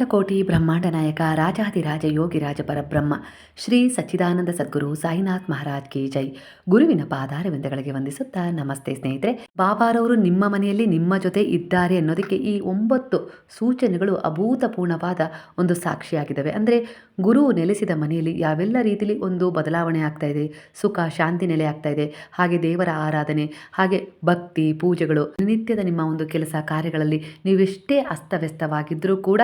ಅಖಿಲಾಂಡ ಕೋಟಿ ಬ್ರಹ್ಮಾಂಡ ನಾಯಕ ರಾಜಾದಿರಾಜ ಯೋಗಿರಾಜ ಪರಬ್ರಹ್ಮ, ಶ್ರೀ ಸಚ್ಚಿದಾನಂದ ಸದ್ಗುರು ಸಾಯಿನಾಥ್ ಮಹಾರಾಜ್ ಕಿ ಜೈ. ಗುರುವಿನ ಪಾದಾರವಿಂದಗಳಿಗೆ ವಂದಿಸುತ್ತಾ ನಮಸ್ತೆ ಸ್ನೇಹಿತರೆ. ಬಾಬಾರವರು ನಿಮ್ಮ ಮನೆಯಲ್ಲಿ ನಿಮ್ಮ ಜೊತೆ ಇದ್ದಾರೆ ಅನ್ನೋದಕ್ಕೆ ಈ ಒಂಬತ್ತು ಸೂಚನೆಗಳು ಅಭೂತಪೂರ್ಣವಾದ ಒಂದು ಸಾಕ್ಷಿಯಾಗಿದ್ದಾವೆ. ಅಂದರೆ ಗುರು ನೆಲೆಸಿದ ಮನೆಯಲ್ಲಿ ಯಾವೆಲ್ಲ ರೀತಿಯಲ್ಲಿ ಒಂದು ಬದಲಾವಣೆ ಆಗ್ತಾ ಇದೆ, ಸುಖ, ಶಾಂತಿ ನೆಲೆ ಆಗ್ತಾ ಇದೆ, ಹಾಗೆ ದೇವರ ಆರಾಧನೆ, ಹಾಗೆ ಭಕ್ತಿ, ಪೂಜೆಗಳು, ನಿತ್ಯದ ನಿಮ್ಮ ಒಂದು ಕೆಲಸ ಕಾರ್ಯಗಳಲ್ಲಿ ನೀವೆಷ್ಟೇ ಅಸ್ತವ್ಯಸ್ತವಾಗಿದ್ದರೂ ಕೂಡ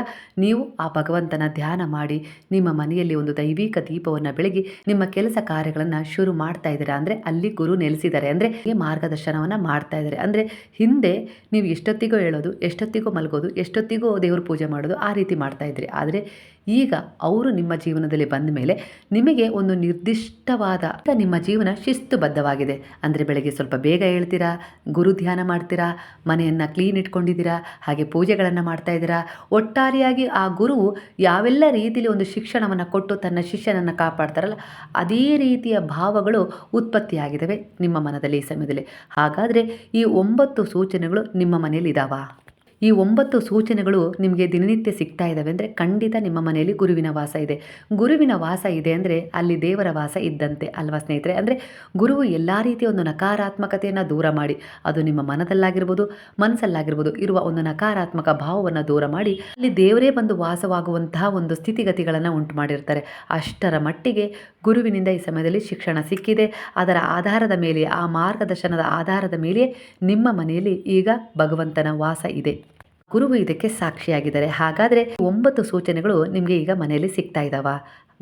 ನೀವು ಆ ಭಗವಂತನ ಧ್ಯಾನ ಮಾಡಿ ನಿಮ್ಮ ಮನೆಯಲ್ಲಿ ಒಂದು ದೈವಿಕ ದೀಪವನ್ನು ಬೆಳಗಿ ನಿಮ್ಮ ಕೆಲಸ ಕಾರ್ಯಗಳನ್ನು ಶುರು ಮಾಡ್ತಾ ಇದ್ದೀರಾ? ಅಂದರೆ ಅಲ್ಲಿ ಗುರು ನೆಲೆಸಿದ್ದಾರೆ. ಅಂದರೆ ಮಾರ್ಗದರ್ಶನವನ್ನು ಮಾಡ್ತಾ ಇದ್ದಾರೆ. ಅಂದರೆ ಹಿಂದೆ ನೀವು ಎಷ್ಟೊತ್ತಿಗೂ ಹೇಳೋದು, ಎಷ್ಟೊತ್ತಿಗೂ ಮಲಗೋದು, ಎಷ್ಟೊತ್ತಿಗೂ ದೇವ್ರ ಪೂಜೆ ಮಾಡೋದು ಆ ರೀತಿ ಮಾಡ್ತಾ ಇದ್ರಿ. ಆದರೆ ಈಗ ಅವರು ನಿಮ್ಮ ಜೀವನದಲ್ಲಿ ಬಂದ ಮೇಲೆ ನಿಮಗೆ ಒಂದು ನಿರ್ದಿಷ್ಟವಾದ ನಿಮ್ಮ ಜೀವನ ಶಿಸ್ತುಬದ್ಧವಾಗಿದೆ. ಅಂದರೆ ಬೆಳಗ್ಗೆ ಸ್ವಲ್ಪ ಬೇಗ ಹೇಳ್ತೀರಾ ಗುರು ಧ್ಯಾನ ಮಾಡ್ತೀರಾ? ಮನೆಯನ್ನು ಕ್ಲೀನ್ ಇಟ್ಕೊಂಡಿದ್ದೀರಾ? ಹಾಗೆ ಪೂಜೆಗಳನ್ನು ಮಾಡ್ತಾ ಇದ್ದೀರಾ? ಒಟ್ಟಾರೆಯಾಗಿ ಆ ಗುರುವು ಯಾವೆಲ್ಲ ರೀತಿಯಲ್ಲಿ ಒಂದು ಶಿಕ್ಷಣವನ್ನು ಕೊಟ್ಟು ತನ್ನ ಶಿಷ್ಯನನ್ನು ಕಾಪಾಡ್ತಾರಲ್ಲ, ಅದೇ ರೀತಿಯ ಭಾವಗಳು ಉತ್ಪತ್ತಿಯಾಗಿದ್ದಾವೆ ನಿಮ್ಮ ಮನದಲ್ಲಿ ಈ ಸಮಯದಲ್ಲಿ. ಹಾಗಾದರೆ ಈ ಒಂಬತ್ತು ಸೂಚನೆಗಳು ನಿಮ್ಮ ಮನೆಯಲ್ಲಿ ಇದ್ದಾವಾ ಈ ಒಂಬತ್ತು ಸೂಚನೆಗಳು ನಿಮಗೆ ದಿನನಿತ್ಯ ಸಿಗ್ತಾ ಇದ್ದಾವೆ ಅಂದರೆ ಖಂಡಿತ ನಿಮ್ಮ ಮನೆಯಲ್ಲಿ ಗುರುವಿನ ವಾಸ ಇದೆ. ಗುರುವಿನ ವಾಸ ಇದೆ ಅಂದರೆ ಅಲ್ಲಿ ದೇವರ ವಾಸ ಇದ್ದಂತೆ ಅಲ್ವಾ ಸ್ನೇಹಿತರೆ? ಅಂದರೆ ಗುರುವು ಎಲ್ಲ ರೀತಿಯ ಒಂದು ನಕಾರಾತ್ಮಕತೆಯನ್ನು ದೂರ ಮಾಡಿ, ಅದು ನಿಮ್ಮ ಮನದಲ್ಲಾಗಿರ್ಬೋದು ಮನಸ್ಸಲ್ಲಾಗಿರ್ಬೋದು ಇರುವ ಒಂದು ನಕಾರಾತ್ಮಕ ಭಾವವನ್ನು ದೂರ ಮಾಡಿ, ಅಲ್ಲಿ ದೇವರೇ ಬಂದು ವಾಸವಾಗುವಂತಹ ಒಂದು ಸ್ಥಿತಿಗತಿಗಳನ್ನು ಉಂಟು ಮಾಡಿರ್ತಾರೆ. ಅಷ್ಟರ ಮಟ್ಟಿಗೆ ಗುರುವಿನಿಂದ ಈ ಸಮಯದಲ್ಲಿ ಶಿಕ್ಷಣ ಸಿಕ್ಕಿದೆ. ಅದರ ಆಧಾರದ ಮೇಲೆ ಆ ಮಾರ್ಗದರ್ಶನದ ಆಧಾರದ ಮೇಲೆ ನಿಮ್ಮ ಮನೆಯಲ್ಲಿ ಈಗ ಭಗವಂತನ ವಾಸ ಇದೆ. ಗುರುವು ಇದಕ್ಕೆ ಸಾಕ್ಷಿಯಾಗಿದ್ದಾರೆ. ಹಾಗಾದರೆ ಒಂಬತ್ತು ಸೂಚನೆಗಳು ನಿಮಗೆ ಈಗ ಮನೆಯಲ್ಲಿ ಸಿಗ್ತಾ ಇದ್ದಾವ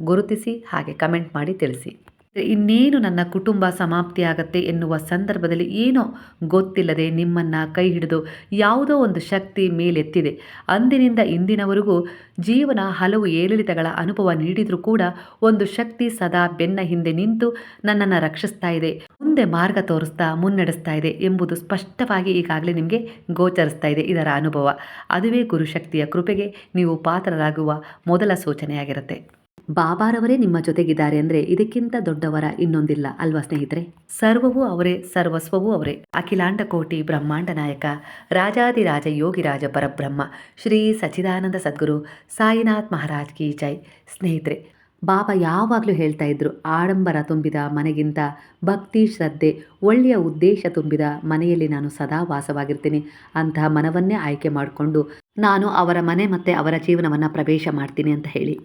ಗುರುತಿಸಿ ಹಾಗೆ ಕಮೆಂಟ್ ಮಾಡಿ ತಿಳಿಸಿ. ಇನ್ನೇನು ನನ್ನ ಕುಟುಂಬ ಸಮಾಪ್ತಿಯಾಗತ್ತೆ ಎನ್ನುವ ಸಂದರ್ಭದಲ್ಲಿ ಏನೋ ಗೊತ್ತಿಲ್ಲದೆ ನಿಮ್ಮನ್ನು ಕೈ ಹಿಡಿದು ಯಾವುದೋ ಒಂದು ಶಕ್ತಿ ಮೇಲೆತ್ತಿದೆ. ಅಂದಿನಿಂದ ಇಂದಿನವರೆಗೂ ಜೀವನ ಹಲವು ಏರಿಳಿತಗಳ ಅನುಭವ ನೀಡಿದರೂ ಕೂಡ ಒಂದು ಶಕ್ತಿ ಸದಾ ಬೆನ್ನ ಹಿಂದೆ ನಿಂತು ನನ್ನನ್ನು ರಕ್ಷಿಸ್ತಾ ಇದೆ, ಮುಂದೆ ಮಾರ್ಗ ತೋರಿಸ್ತಾ ಮುನ್ನಡೆಸ್ತಾ ಇದೆ ಎಂಬುದು ಸ್ಪಷ್ಟವಾಗಿ ಈಗಾಗಲೇ ನಿಮಗೆ ಗೋಚರಿಸ್ತಾ ಇದೆ ಇದರ ಅನುಭವ. ಅದುವೇ ಗುರುಶಕ್ತಿಯ ಕೃಪೆಗೆ ನೀವು ಪಾತ್ರರಾಗುವ ಮೊದಲ ಸೂಚನೆಯಾಗಿರುತ್ತೆ. ಬಾಬಾರವರೇ ನಿಮ್ಮ ಜೊತೆಗಿದ್ದಾರೆ ಅಂದರೆ ಇದಕ್ಕಿಂತ ದೊಡ್ಡವರ ಇನ್ನೊಂದಿಲ್ಲ ಅಲ್ವಾ ಸ್ನೇಹಿತರೆ? ಸರ್ವವೂ ಅವರೇ, ಸರ್ವಸ್ವವೂ ಅವರೇ. ಅಖಿಲಾಂಡ ಕೋಟಿ ಬ್ರಹ್ಮಾಂಡ ನಾಯಕ, ರಾಜಾದಿರಾಜ ಯೋಗಿರಾಜ ಪರಬ್ರಹ್ಮ, ಶ್ರೀ ಸಚಿದಾನಂದ ಸದ್ಗುರು, ಸಾಯಿನಾಥ್ ಮಹಾರಾಜ್ ಕಿ ಜೈ. ಸ್ನೇಹಿತರೆ, ಬಾಬಾ ಯಾವಾಗಲೂ ಹೇಳ್ತಾ ಇದ್ರು, ಆಡಂಬರ ತುಂಬಿದ ಮನೆಗಿಂತ ಭಕ್ತಿ, ಶ್ರದ್ಧೆ, ಒಳ್ಳೆಯ ಉದ್ದೇಶ ತುಂಬಿದ ಮನೆಯಲ್ಲಿ ನಾನು ಸದಾ ವಾಸವಾಗಿರ್ತೀನಿ. ಅಂತಹ ಮನವನ್ನೇ ಆಯ್ಕೆ ಮಾಡಿಕೊಂಡು ನಾನು ಅವರ ಮನೆ ಮತ್ತು ಅವರ ಜೀವನವನ್ನು ಪ್ರವೇಶ ಮಾಡ್ತೀನಿ ಅಂತ ಹೇಳಿ.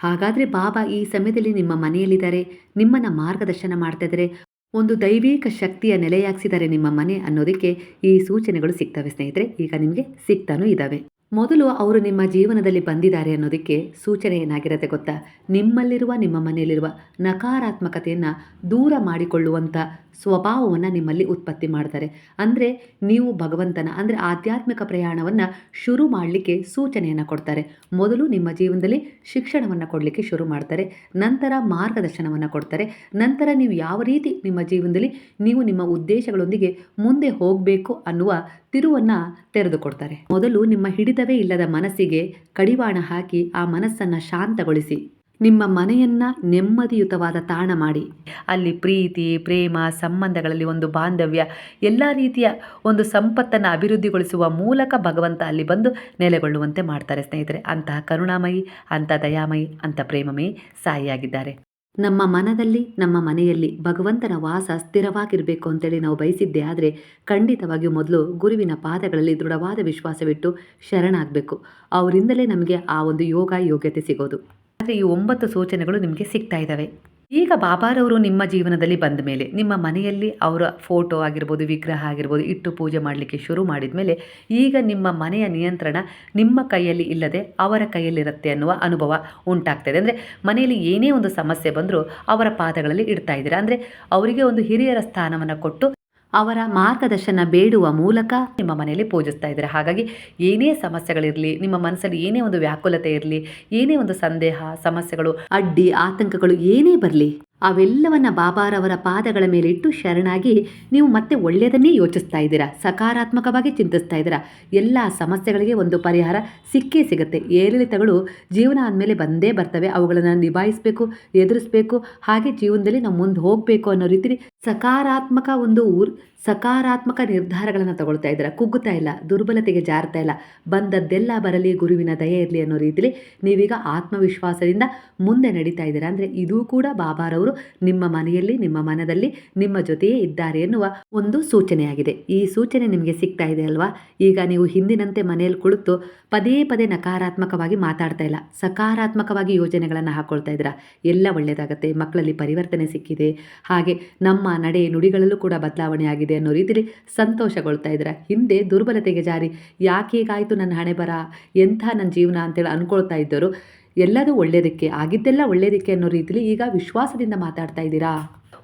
ಹಾಗಾದರೆ ಬಾಬಾ ಈ ಸಮಯದಲ್ಲಿ ನಿಮ್ಮ ಮನೆಯಲ್ಲಿದ್ದಾರೆ, ನಿಮ್ಮನ್ನು ಮಾರ್ಗದರ್ಶನ ಮಾಡ್ತಾ ಇದ್ದಾರೆ ಒಂದು ದೈವಿಕ ಶಕ್ತಿಯ ನೆಲೆಯಾಗಿಸಿದ್ದಾರೆ ನಿಮ್ಮ ಮನೆ ಅನ್ನೋದಕ್ಕೆ ಈ ಸೂಚನೆಗಳು ಸಿಗ್ತವೆ ಸ್ನೇಹಿತರೆ. ಈಗ ನಿಮಗೆ ಸಿಗ್ತಾನೂ ಇದ್ದಾವೆ ಮೊದಲು ಅವರು ನಿಮ್ಮ ಜೀವನದಲ್ಲಿ ಬಂದಿದ್ದಾರೆ ಅನ್ನೋದಕ್ಕೆ ಸೂಚನೆ ಏನಾಗಿರುತ್ತೆ ಗೊತ್ತಾ? ನಿಮ್ಮಲ್ಲಿರುವ, ನಿಮ್ಮ ಮನೆಯಲ್ಲಿರುವ ನಕಾರಾತ್ಮಕತೆಯನ್ನು ದೂರ ಮಾಡಿಕೊಳ್ಳುವಂಥ ಸ್ವಭಾವವನ್ನು ನಿಮ್ಮಲ್ಲಿ ಉತ್ಪತ್ತಿ ಮಾಡ್ತಾರೆ. ಅಂದರೆ ನೀವು ಭಗವಂತನ, ಅಂದರೆ ಆಧ್ಯಾತ್ಮಿಕ ಪ್ರಯಾಣವನ್ನು ಶುರು ಮಾಡಲಿಕ್ಕೆ ಸೂಚನೆಯನ್ನು ಕೊಡ್ತಾರೆ. ಮೊದಲು ನಿಮ್ಮ ಜೀವನದಲ್ಲಿ ಶಿಕ್ಷಣವನ್ನು ಕೊಡಲಿಕ್ಕೆ ಶುರು ಮಾಡ್ತಾರೆ. ನಂತರ ಮಾರ್ಗದರ್ಶನವನ್ನು ಕೊಡ್ತಾರೆ. ನಂತರ ನೀವು ಯಾವ ರೀತಿ ನಿಮ್ಮ ಜೀವನದಲ್ಲಿ ನೀವು ನಿಮ್ಮ ಉದ್ದೇಶಗಳೊಂದಿಗೆ ಮುಂದೆ ಹೋಗಬೇಕು ಅನ್ನುವ ತಿರುವನ್ನು ತೆರೆದುಕೊಡ್ತಾರೆ. ಮೊದಲು ನಿಮ್ಮ ಹಿಡಿತವೇ ಇಲ್ಲದ ಮನಸ್ಸಿಗೆ ಕಡಿವಾಣ ಹಾಕಿ ಆ ಮನಸ್ಸನ್ನು ಶಾಂತಗೊಳಿಸಿ. ನಿಮ್ಮ ಮನೆಯನ್ನ ನೆಮ್ಮದಿಯುತವಾದ ತಾಣ ಮಾಡಿ. ಅಲ್ಲಿ ಪ್ರೀತಿ, ಪ್ರೇಮ, ಸಂಬಂಧಗಳಲ್ಲಿ ಒಂದು ಬಾಂಧವ್ಯ, ಎಲ್ಲ ರೀತಿಯ ಒಂದು ಸಂಪತ್ತನ್ನು ಅಭಿವೃದ್ಧಿಗೊಳಿಸುವ ಮೂಲಕ ಭಗವಂತ ಅಲ್ಲಿ ಬಂದು ನೆಲೆಗೊಳ್ಳುವಂತೆ ಮಾಡ್ತಾರೆ ಸ್ನೇಹಿತರೆ. ಅಂತಹ ಕರುಣಾಮಯಿ ಅಂತ ದಯಾಮಯಿ ಅಂತ ಪ್ರೇಮಮಯಿ ಸಾಯಿಯಾಗಿದ್ದಾರೆ. ನಮ್ಮ ಮನದಲ್ಲಿ, ನಮ್ಮ ಮನೆಯಲ್ಲಿ ಭಗವಂತನ ವಾಸ ಸ್ಥಿರವಾಗಿರಬೇಕು ಅಂತೇಳಿ ನಾವು ಬಯಸಿದ್ದೆ ಆದರೆ ಖಂಡಿತವಾಗಿಯೂ ಮೊದಲು ಗುರುವಿನ ಪಾದಗಳಲ್ಲಿ ದೃಢವಾದ ವಿಶ್ವಾಸವಿಟ್ಟು ಶರಣಾಗಬೇಕು. ಅವರಿಂದಲೇ ನಮಗೆ ಆ ಒಂದು ಯೋಗ ಯೋಗ್ಯತೆ ಸಿಗೋದು. ಆದರೆ ಈ ಒಂಬತ್ತು ಸೂಚನೆಗಳು ನಿಮಗೆ ಸಿಗ್ತಾ ಇದ್ದಾವೆ. ಈಗ ಬಾಬಾರವರು ನಿಮ್ಮ ಜೀವನದಲ್ಲಿ ಬಂದ ಮೇಲೆ, ನಿಮ್ಮ ಮನೆಯಲ್ಲಿ ಅವರ ಫೋಟೋ ಆಗಿರ್ಬೋದು, ವಿಗ್ರಹ ಆಗಿರ್ಬೋದು, ಇಟ್ಟು ಪೂಜೆ ಮಾಡಲಿಕ್ಕೆ ಶುರು ಮಾಡಿದ ಮೇಲೆ, ಈಗ ನಿಮ್ಮ ಮನೆಯ ನಿಯಂತ್ರಣ ನಿಮ್ಮ ಕೈಯಲ್ಲಿ ಇಲ್ಲದೆ ಅವರ ಕೈಯಲ್ಲಿರುತ್ತೆ ಅನ್ನುವ ಅನುಭವ ಉಂಟಾಗ್ತದೆ. ಅಂದರೆ ಮನೆಯಲ್ಲಿ ಏನೇ ಒಂದು ಸಮಸ್ಯೆ ಬಂದರೂ ಅವರ ಪಾದಗಳಲ್ಲಿ ಇಡ್ತಾ ಇದ್ದೀರಾ? ಅಂದರೆ ಅವರಿಗೆ ಒಂದು ಹಿರಿಯರ ಸ್ಥಾನವನ್ನು ಕೊಟ್ಟು ಅವರ ಮಾರ್ಗದರ್ಶನ ಬೇಡುವ ಮೂಲಕ ನಿಮ್ಮ ಮನೆಯಲ್ಲಿ ಪೂಜಿಸ್ತಾ ಇದ್ದಾರೆ. ಹಾಗಾಗಿ ಏನೇ ಸಮಸ್ಯೆಗಳಿರಲಿ, ನಿಮ್ಮ ಮನಸ್ಸಲ್ಲಿ ಏನೇ ಒಂದು ವ್ಯಾಕುಲತೆ ಇರಲಿ, ಏನೇ ಒಂದು ಸಂದೇಹ, ಸಮಸ್ಯೆಗಳು, ಅಡ್ಡಿ, ಆತಂಕಗಳು ಏನೇ ಬರಲಿ ಅವೆಲ್ಲವನ್ನ ಬಾಬಾರವರ ಪಾದಗಳ ಮೇಲೆ ಇಟ್ಟು ಶರಣಾಗಿ ನೀವು ಮತ್ತೆ ಒಳ್ಳೆಯದನ್ನೇ ಯೋಚಿಸ್ತಾ ಇದ್ದೀರಾ? ಸಕಾರಾತ್ಮಕವಾಗಿ ಚಿಂತಿಸ್ತಾ ಇದ್ದೀರಾ? ಎಲ್ಲ ಸಮಸ್ಯೆಗಳಿಗೆ ಒಂದು ಪರಿಹಾರ ಸಿಕ್ಕೇ ಸಿಗುತ್ತೆ. ಏರಿಳಿತಗಳು ಜೀವನ ಆದಮೇಲೆ ಬಂದೇ ಬರ್ತವೆ. ಅವುಗಳನ್ನು ನಿಭಾಯಿಸಬೇಕು, ಎದುರಿಸಬೇಕು, ಹಾಗೆ ಜೀವನದಲ್ಲಿ ನಾವು ಮುಂದೆ ಹೋಗಬೇಕು ಅನ್ನೋ ರೀತಿಲಿ ಸಕಾರಾತ್ಮಕ ಒಂದು ಊರ್ ಸಕಾರಾತ್ಮಕ ನಿರ್ಧಾರಗಳನ್ನು ತಗೊಳ್ತಾ ಇದ್ದೀರಾ? ಕುಗ್ಗುತ್ತಾ ಇಲ್ಲ? ದುರ್ಬಲತೆಗೆ ಜಾರ್ತಾ ಇಲ್ಲ? ಬಂದದ್ದೆಲ್ಲ ಬರಲಿ ಗುರುವಿನ ದಯೆ ಇರಲಿ ಅನ್ನೋ ರೀತಿಲಿ ನೀವೀಗ ಆತ್ಮವಿಶ್ವಾಸದಿಂದ ಮುಂದೆ ನಡೀತಾ ಇದ್ದೀರಾ? ಅಂದರೆ ಇದೂ ಕೂಡ ಬಾಬಾರವರು ನಿಮ್ಮ ಮನೆಯಲ್ಲಿ, ನಿಮ್ಮ ಮನದಲ್ಲಿ, ನಿಮ್ಮ ಜೊತೆಯೇ ಇದ್ದಾರೆ ಎನ್ನುವ ಒಂದು ಸೂಚನೆಯಾಗಿದೆ. ಈ ಸೂಚನೆ ನಿಮಗೆ ಸಿಗ್ತಾ ಇದೆ ಅಲ್ವಾ? ಈಗ ನೀವು ಹಿಂದಿನಂತೆ ಮನೆಯಲ್ಲಿ ಕುಳಿತು ಪದೇ ಪದೇ ನಕಾರಾತ್ಮಕವಾಗಿ ಮಾತಾಡ್ತಾ ಇಲ್ಲ. ಸಕಾರಾತ್ಮಕವಾಗಿ ಯೋಜನೆಗಳನ್ನು ಹಾಕ್ಕೊಳ್ತಾ ಇದ್ದೀರಾ? ಎಲ್ಲ ಒಳ್ಳೆಯದಾಗತ್ತೆ ಮಕ್ಕಳಲ್ಲಿ ಪರಿವರ್ತನೆ ಸಿಕ್ಕಿದೆ. ಹಾಗೆ ನಮ್ಮ ನಡೆ ನುಡಿಗಳಲ್ಲೂ ಕೂಡ ಬದಲಾವಣೆ ಆಗಿದೆ. ಅನ್ನೋ ರೀತಿಯಲ್ಲಿ ಸಂತೋಷಗೊಳ್ತಾ ಇದ್ದಾರೆ. ಹಿಂದೆ ದುರ್ಬಲತೆಗೆ ಜಾರಿ. ಯಾಕೆ ಹೀಗಾಯಿತು ನನ್ನ ಹಣೆ ಬರ? ಎಂಥ ನನ್ನ ಜೀವನ ಅಂತೇಳಿ ಅನ್ಕೊಳ್ತಾ ಇದ್ದರು. ಎಲ್ಲದೂ ಒಳ್ಳೆಯದಕ್ಕೆ ಆಗಿದ್ದೆಲ್ಲ ಒಳ್ಳೆಯದಕ್ಕೆ ಅನ್ನೋ ರೀತಿಲಿ ಈಗ ವಿಶ್ವಾಸದಿಂದ ಮಾತಾಡ್ತಾ ಇದ್ದೀರಾ?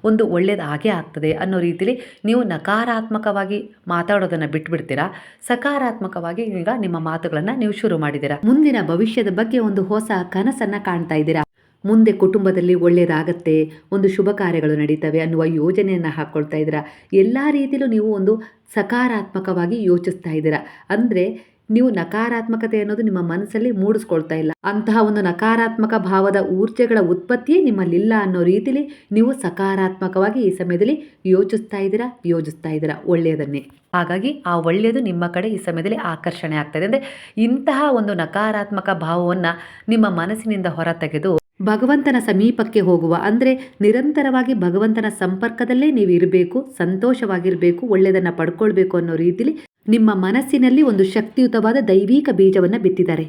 ಒಂದು ಒಳ್ಳೇದು ಹಾಗೆ ಆಗ್ತದೆ ಅನ್ನೋ ರೀತಿಲಿ ನೀವು ನಕಾರಾತ್ಮಕವಾಗಿ ಮಾತಾಡೋದನ್ನು ಬಿಟ್ಬಿಡ್ತೀರಾ? ಸಕಾರಾತ್ಮಕವಾಗಿ ಈಗ ನಿಮ್ಮ ಮಾತುಗಳನ್ನು ನೀವು ಶುರು ಮಾಡಿದ್ದೀರಾ? ಮುಂದಿನ ಭವಿಷ್ಯದ ಬಗ್ಗೆ ಒಂದು ಹೊಸ ಕನಸನ್ನು ಕಾಣ್ತಾ ಇದ್ದೀರಾ? ಮುಂದೆ ಕುಟುಂಬದಲ್ಲಿ ಒಳ್ಳೆಯದಾಗತ್ತೆ ಒಂದು ಶುಭ ಕಾರ್ಯಗಳು ನಡೀತವೆ ಅನ್ನುವ ಯೋಜನೆಯನ್ನು ಹಾಕ್ಕೊಳ್ತಾ ಇದ್ದೀರಾ? ಎಲ್ಲ ರೀತಿಯಲ್ಲೂ ನೀವು ಒಂದು ಸಕಾರಾತ್ಮಕವಾಗಿ ಯೋಚಿಸ್ತಾ ಇದ್ದೀರಾ? ಅಂದರೆ ನೀವು ನಕಾರಾತ್ಮಕತೆ ಅನ್ನೋದು ನಿಮ್ಮ ಮನಸ್ಸಲ್ಲಿ ಮೂಡಿಸ್ಕೊಳ್ತಾ ಇಲ್ಲ. ಅಂತಹ ಒಂದು ನಕಾರಾತ್ಮಕ ಭಾವದ ಊರ್ಜೆಗಳ ಉತ್ಪತ್ತಿಯೇ ನಿಮ್ಮಲ್ಲಿಲ್ಲ ಅನ್ನೋ ರೀತಿಲಿ ನೀವು ಸಕಾರಾತ್ಮಕವಾಗಿ ಈ ಸಮಯದಲ್ಲಿ ಯೋಚಿಸ್ತಾ ಇದ್ದೀರಾ ಯೋಜಿಸ್ತಾ ಇದ್ದೀರಾ ಒಳ್ಳೆಯದನ್ನೇ? ಹಾಗಾಗಿ ಆ ಒಳ್ಳೆಯದು ನಿಮ್ಮ ಕಡೆ ಈ ಸಮಯದಲ್ಲಿ ಆಕರ್ಷಣೆ ಆಗ್ತದೆ ಅಂದರೆ ಇಂತಹ ಒಂದು ನಕಾರಾತ್ಮಕ ಭಾವವನ್ನು ನಿಮ್ಮ ಮನಸ್ಸಿನಿಂದ ಹೊರತೆಗೆದು ಭಗವಂತನ ಸಮೀಪಕ್ಕೆ ಹೋಗುವ. ಅಂದರೆ ನಿರಂತರವಾಗಿ ಭಗವಂತನ ಸಂಪರ್ಕದಲ್ಲೇ ನೀವು ಇರಬೇಕು, ಸಂತೋಷವಾಗಿರಬೇಕು, ಒಳ್ಳೆಯದನ್ನು ಪಡ್ಕೊಳ್ಬೇಕು ಅನ್ನೋ ರೀತಿಲಿ ನಿಮ್ಮ ಮನಸ್ಸಿನಲ್ಲಿ ಒಂದು ಶಕ್ತಿಯುತವಾದ ದೈವಿಕ ಬೀಜವನ್ನು ಬಿತ್ತಿದ್ದಾರೆ.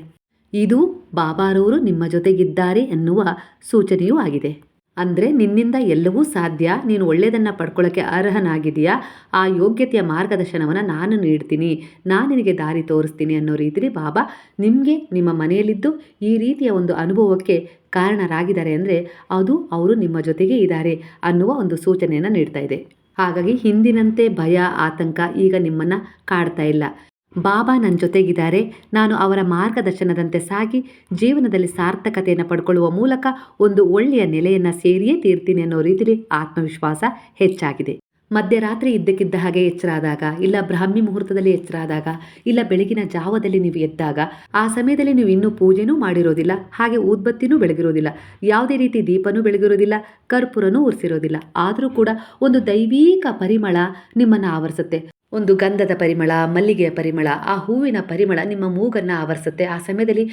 ಇದು ಬಾಬಾರವರು ನಿಮ್ಮ ಜೊತೆಗಿದ್ದಾರೆ ಎನ್ನುವ ಸೂಚನೆಯೂ ಆಗಿದೆ. ಅಂದರೆ ನಿನ್ನಿಂದ ಎಲ್ಲವೂ ಸಾಧ್ಯ. ನೀನು ಒಳ್ಳೆಯದನ್ನು ಪಡ್ಕೊಳ್ಳೋಕ್ಕೆ ಅರ್ಹನಾಗಿದೆಯಾ ಆ ಯೋಗ್ಯತೆಯ ಮಾರ್ಗದರ್ಶನವನ್ನು ನಾನು ನೀಡ್ತೀನಿ. ನಾನು ನಿನಗೆ ದಾರಿ ತೋರಿಸ್ತೀನಿ ಅನ್ನೋ ರೀತಿಲಿ ಬಾಬಾ ನಿಮಗೆ ನಿಮ್ಮ ಮನೆಯಲ್ಲಿದ್ದು ಈ ರೀತಿಯ ಒಂದು ಅನುಭವಕ್ಕೆ ಕಾರಣರಾಗಿದ್ದಾರೆ ಅಂದರೆ ಅದು ಅವರು ನಿಮ್ಮ ಜೊತೆಗೆ ಇದ್ದಾರೆ ಅನ್ನುವ ಒಂದು ಸೂಚನೆಯನ್ನು ನೀಡ್ತಾ ಇದೆ. ಹಾಗಾಗಿ ಹಿಂದಿನಂತೆ ಭಯ, ಆತಂಕ ಈಗ ನಿಮ್ಮನ್ನು ಕಾಡ್ತಾ ಇಲ್ಲ. ಬಾಬಾ ನನ್ನ ಜೊತೆಗಿದ್ದಾರೆ. ನಾನು ಅವರ ಮಾರ್ಗದರ್ಶನದಂತೆ ಸಾಗಿ ಜೀವನದಲ್ಲಿ ಸಾರ್ಥಕತೆಯನ್ನು ಪಡ್ಕೊಳ್ಳುವ ಮೂಲಕ ಒಂದು ಒಳ್ಳೆಯ ನೆಲೆಯನ್ನು ಸೇರಿಯೇ ತೀರ್ತೀನಿ ಅನ್ನೋ ರೀತಿಯಲ್ಲಿ ಆತ್ಮವಿಶ್ವಾಸ ಹೆಚ್ಚಾಗಿದೆ. ಮಧ್ಯರಾತ್ರಿ ಇದ್ದಕ್ಕಿದ್ದ ಹಾಗೆ ಎಚ್ಚರಾದಾಗ, ಇಲ್ಲ ಬ್ರಾಹ್ಮಿ ಮುಹೂರ್ತದಲ್ಲಿ ಎಚ್ಚರಾದಾಗ, ಇಲ್ಲ ಬೆಳಗಿನ ಜಾವದಲ್ಲಿ ನೀವು ಎದ್ದಾಗ, ಆ ಸಮಯದಲ್ಲಿ ನೀವು ಇನ್ನೂ ಪೂಜೆನೂ ಮಾಡಿರೋದಿಲ್ಲ, ಹಾಗೆ ಊದ್ಬತ್ತಿನೂ ಬೆಳಗಿರೋದಿಲ್ಲ, ಯಾವುದೇ ರೀತಿ ದೀಪನೂ ಬೆಳಗಿರೋದಿಲ್ಲ, ಕರ್ಪೂರನೂ ಉರಿಸಿರೋದಿಲ್ಲ. ಆದರೂ ಕೂಡ ಒಂದು ದೈವೀಕ ಪರಿಮಳ ನಿಮ್ಮನ್ನು ಆವರಿಸುತ್ತೆ. ಒಂದು ಗಂಧದ ಪರಿಮಳ, ಮಲ್ಲಿಗೆಯ ಪರಿಮಳ, ಆ ಹೂವಿನ ಪರಿಮಳ ನಿಮ್ಮ ಮೂಗನ್ನು ಆವರಿಸುತ್ತೆ. ಆ ಸಮಯದಲ್ಲಿ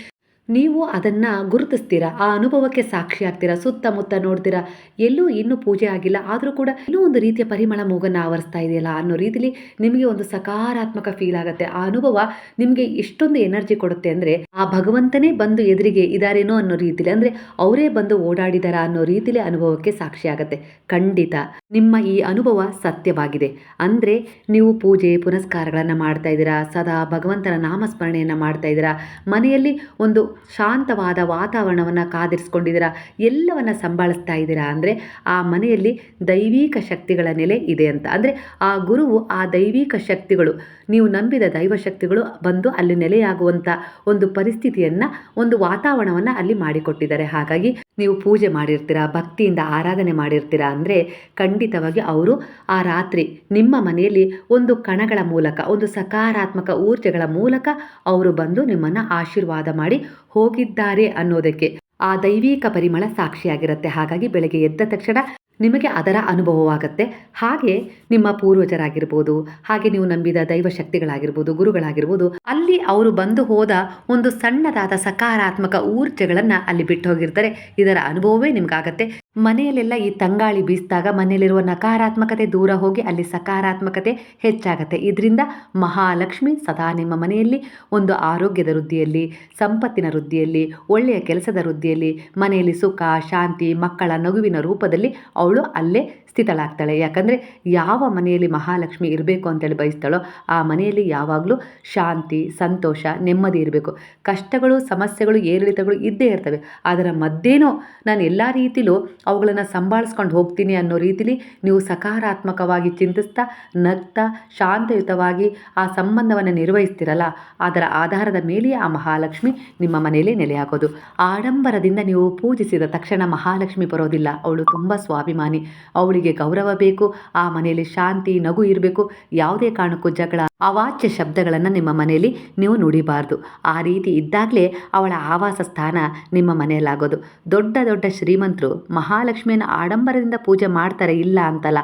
ನೀವು ಅದನ್ನು ಗುರುತಿಸ್ತೀರಾ? ಆ ಅನುಭವಕ್ಕೆ ಸಾಕ್ಷಿ ಆಗ್ತೀರಾ? ಸುತ್ತಮುತ್ತ ನೋಡ್ತೀರಾ? ಎಲ್ಲೂ ಇನ್ನೂ ಪೂಜೆ ಆಗಿಲ್ಲ. ಆದರೂ ಕೂಡ ಇನ್ನೂ ಒಂದು ರೀತಿಯ ಪರಿಮಳ ಮೂಗನ್ನು ಆವರಿಸ್ತಾ ಇದೆಯಲ್ಲ ಅನ್ನೋ ರೀತಿಲಿ ನಿಮಗೆ ಒಂದು ಸಕಾರಾತ್ಮಕ ಫೀಲ್ ಆಗುತ್ತೆ. ಆ ಅನುಭವ ನಿಮಗೆ ಎಷ್ಟೊಂದು ಎನರ್ಜಿ ಕೊಡುತ್ತೆ ಅಂದರೆ ಆ ಭಗವಂತನೇ ಬಂದು ಎದುರಿಗೆ ಇದಾರೇನೋ ಅನ್ನೋ ರೀತಿಲಿ ಅಂದರೆ ಅವರೇ ಬಂದು ಓಡಾಡಿದಾರ ಅನ್ನೋ ರೀತಿಲಿ ಅನುಭವಕ್ಕೆ ಸಾಕ್ಷಿ ಆಗುತ್ತೆ. ಖಂಡಿತ. ನಿಮ್ಮ ಈ ಅನುಭವ ಸತ್ಯವಾಗಿದೆ. ಅಂದರೆ ನೀವು ಪೂಜೆ, ಪುನಸ್ಕಾರಗಳನ್ನು ಮಾಡ್ತಾ ಇದ್ದೀರಾ, ಸದಾ ಭಗವಂತನ ನಾಮಸ್ಮರಣೆಯನ್ನು ಮಾಡ್ತಾ ಇದ್ದೀರಾ, ಮನೆಯಲ್ಲಿ ಒಂದು ಶಾಂತವಾದ ವಾತಾವರಣವನ್ನು ಕಾದಿರಿಸ್ಕೊಂಡಿದ್ದೀರಾ, ಎಲ್ಲವನ್ನು ಸಂಭಾಳಿಸ್ತಾ ಇದ್ದೀರಾ ಅಂದರೆ ಆ ಮನೆಯಲ್ಲಿ ದೈವಿಕ ಶಕ್ತಿಗಳ ನೆಲೆ ಇದೆ ಅಂತ. ಅಂದರೆ ಆ ಗುರುವು ಆ ದೈವಿಕ ಶಕ್ತಿಗಳು, ನೀವು ನಂಬಿದ ದೈವ ಶಕ್ತಿಗಳು ಬಂದು ಅಲ್ಲಿ ನೆಲೆಯಾಗುವಂಥ ಒಂದು ಪರಿಸ್ಥಿತಿಯನ್ನು, ಒಂದು ವಾತಾವರಣವನ್ನು ಅಲ್ಲಿ ಮಾಡಿಕೊಟ್ಟಿದ್ದಾರೆ. ಹಾಗಾಗಿ ನೀವು ಪೂಜೆ ಮಾಡಿರ್ತೀರಾ, ಭಕ್ತಿಯಿಂದ ಆರಾಧನೆ ಮಾಡಿರ್ತೀರಾ ಅಂದರೆ ಖಂಡಿತವಾಗಿ ಅವರು ಆ ರಾತ್ರಿ ನಿಮ್ಮ ಮನೆಯಲ್ಲಿ ಒಂದು ಕಣಗಳ ಮೂಲಕ, ಒಂದು ಸಕಾರಾತ್ಮಕ ಊರ್ಜೆಗಳ ಮೂಲಕ ಅವರು ಬಂದು ನಿಮ್ಮನ್ನು ಆಶೀರ್ವಾದ ಮಾಡಿ ಹೋಗಿದ್ದಾರೆ ಅನ್ನೋದಕ್ಕೆ ಆ ದೈವಿಕ ಪರಿಮಳ ಸಾಕ್ಷಿಯಾಗಿರುತ್ತೆ. ಹಾಗಾಗಿ ಬೆಳಗ್ಗೆ ಎದ್ದ ತಕ್ಷಣ ನಿಮಗೆ ಅದರ ಅನುಭವವಾಗುತ್ತೆ. ಹಾಗೆ ನಿಮ್ಮ ಪೂರ್ವಜರಾಗಿರ್ಬೋದು, ಹಾಗೆ ನೀವು ನಂಬಿದ ದೈವ ಶಕ್ತಿಗಳಾಗಿರ್ಬೋದು, ಗುರುಗಳಾಗಿರ್ಬೋದು, ಅಲ್ಲಿ ಅವರು ಬಂದು ಹೋದ ಒಂದು ಸಣ್ಣದಾದ ಸಕಾರಾತ್ಮಕ ಊರ್ಜೆಗಳನ್ನು ಅಲ್ಲಿ ಬಿಟ್ಟು ಹೋಗಿರ್ತಾರೆ. ಇದರ ಅನುಭವವೇ ನಿಮ್ಗಾಗತ್ತೆ. ಮನೆಯಲ್ಲೆಲ್ಲ ಈ ತಂಗಾಳಿ ಬೀಸಿದಾಗ ಮನೆಯಲ್ಲಿರುವ ನಕಾರಾತ್ಮಕತೆ ದೂರ ಹೋಗಿ ಅಲ್ಲಿ ಸಕಾರಾತ್ಮಕತೆ ಹೆಚ್ಚಾಗತ್ತೆ. ಇದರಿಂದ ಮಹಾಲಕ್ಷ್ಮಿ ಸದಾ ನಿಮ್ಮ ಮನೆಯಲ್ಲಿ, ಒಂದು ಆರೋಗ್ಯದ ವೃದ್ಧಿಯಲ್ಲಿ, ಸಂಪತ್ತಿನ ವೃದ್ಧಿಯಲ್ಲಿ, ಒಳ್ಳೆಯ ಕೆಲಸದ ವೃದ್ಧಿಯಲ್ಲಿ, ಮನೆಯಲ್ಲಿ ಸುಖ, ಶಾಂತಿ, ಮಕ್ಕಳ ನಗುವಿನ ರೂಪದಲ್ಲಿ ಅವಳು ಅಲ್ಲೇ ಸ್ಥಿತಳಾಗ್ತಾಳೆ. ಯಾಕಂದರೆ ಯಾವ ಮನೆಯಲ್ಲಿ ಮಹಾಲಕ್ಷ್ಮಿ ಇರಬೇಕು ಅಂತೇಳಿ ಬಯಸ್ತಾಳೋ ಆ ಮನೆಯಲ್ಲಿ ಯಾವಾಗಲೂ ಶಾಂತಿ, ಸಂತೋಷ, ನೆಮ್ಮದಿ ಇರಬೇಕು. ಕಷ್ಟಗಳು, ಸಮಸ್ಯೆಗಳು, ಏರಿಳಿತಗಳು ಇದ್ದೇ ಇರ್ತವೆ. ಅದರ ಮಧ್ಯೇನೋ ನಾನು ಎಲ್ಲ ರೀತಿಲೂ ಅವುಗಳನ್ನು ಸಂಭಾಳಿಸ್ಕೊಂಡು ಹೋಗ್ತೀನಿ ಅನ್ನೋ ರೀತಿಲಿ ನೀವು ಸಕಾರಾತ್ಮಕವಾಗಿ ಚಿಂತಿಸ್ತಾ, ನಗ್ತಾ, ಶಾಂತಯುತವಾಗಿ ಆ ಸಂಬಂಧವನ್ನು ನಿರ್ವಹಿಸ್ತಿರಲ್ಲ, ಅದರ ಆಧಾರದ ಮೇಲೆಯೇ ಆ ಮಹಾಲಕ್ಷ್ಮಿ ನಿಮ್ಮ ಮನೆಯಲ್ಲಿ ನೆಲೆಯಾಗೋದು. ಆಡಂಬರದಿಂದ ನೀವು ಪೂಜಿಸಿದ ತಕ್ಷಣ ಮಹಾಲಕ್ಷ್ಮಿ ಬರೋದಿಲ್ಲ. ಅವಳು ತುಂಬ ಸ್ವಾಭಿಮಾನಿ ಅವಳಿಗೆ ಗೌರವ ಬೇಕು, ಆ ಮನೆಯಲ್ಲಿ ಶಾಂತಿ, ನಗು ಇರಬೇಕು, ಯಾವುದೇ ಕಾರಣಕ್ಕೂ ಜಗಳ, ಅವಾಚ್ಯ ಶಬ್ದಗಳನ್ನು ನಿಮ್ಮ ಮನೆಯಲ್ಲಿ ನೀವು ನುಡಿಬಾರ್ದು. ಆ ರೀತಿ ಇದ್ದಾಗಲೇ ಅವಳ ಆವಾಸ ಸ್ಥಾನ ನಿಮ್ಮ ಮನೆಯಲ್ಲಾಗೋದು. ದೊಡ್ಡ ದೊಡ್ಡ ಶ್ರೀಮಂತರು ಮಹಾಲಕ್ಷ್ಮಿಯನ್ನು ಆಡಂಬರದಿಂದ ಪೂಜೆ ಮಾಡ್ತಾರೆ ಇಲ್ಲ ಅಂತಲ್ಲ.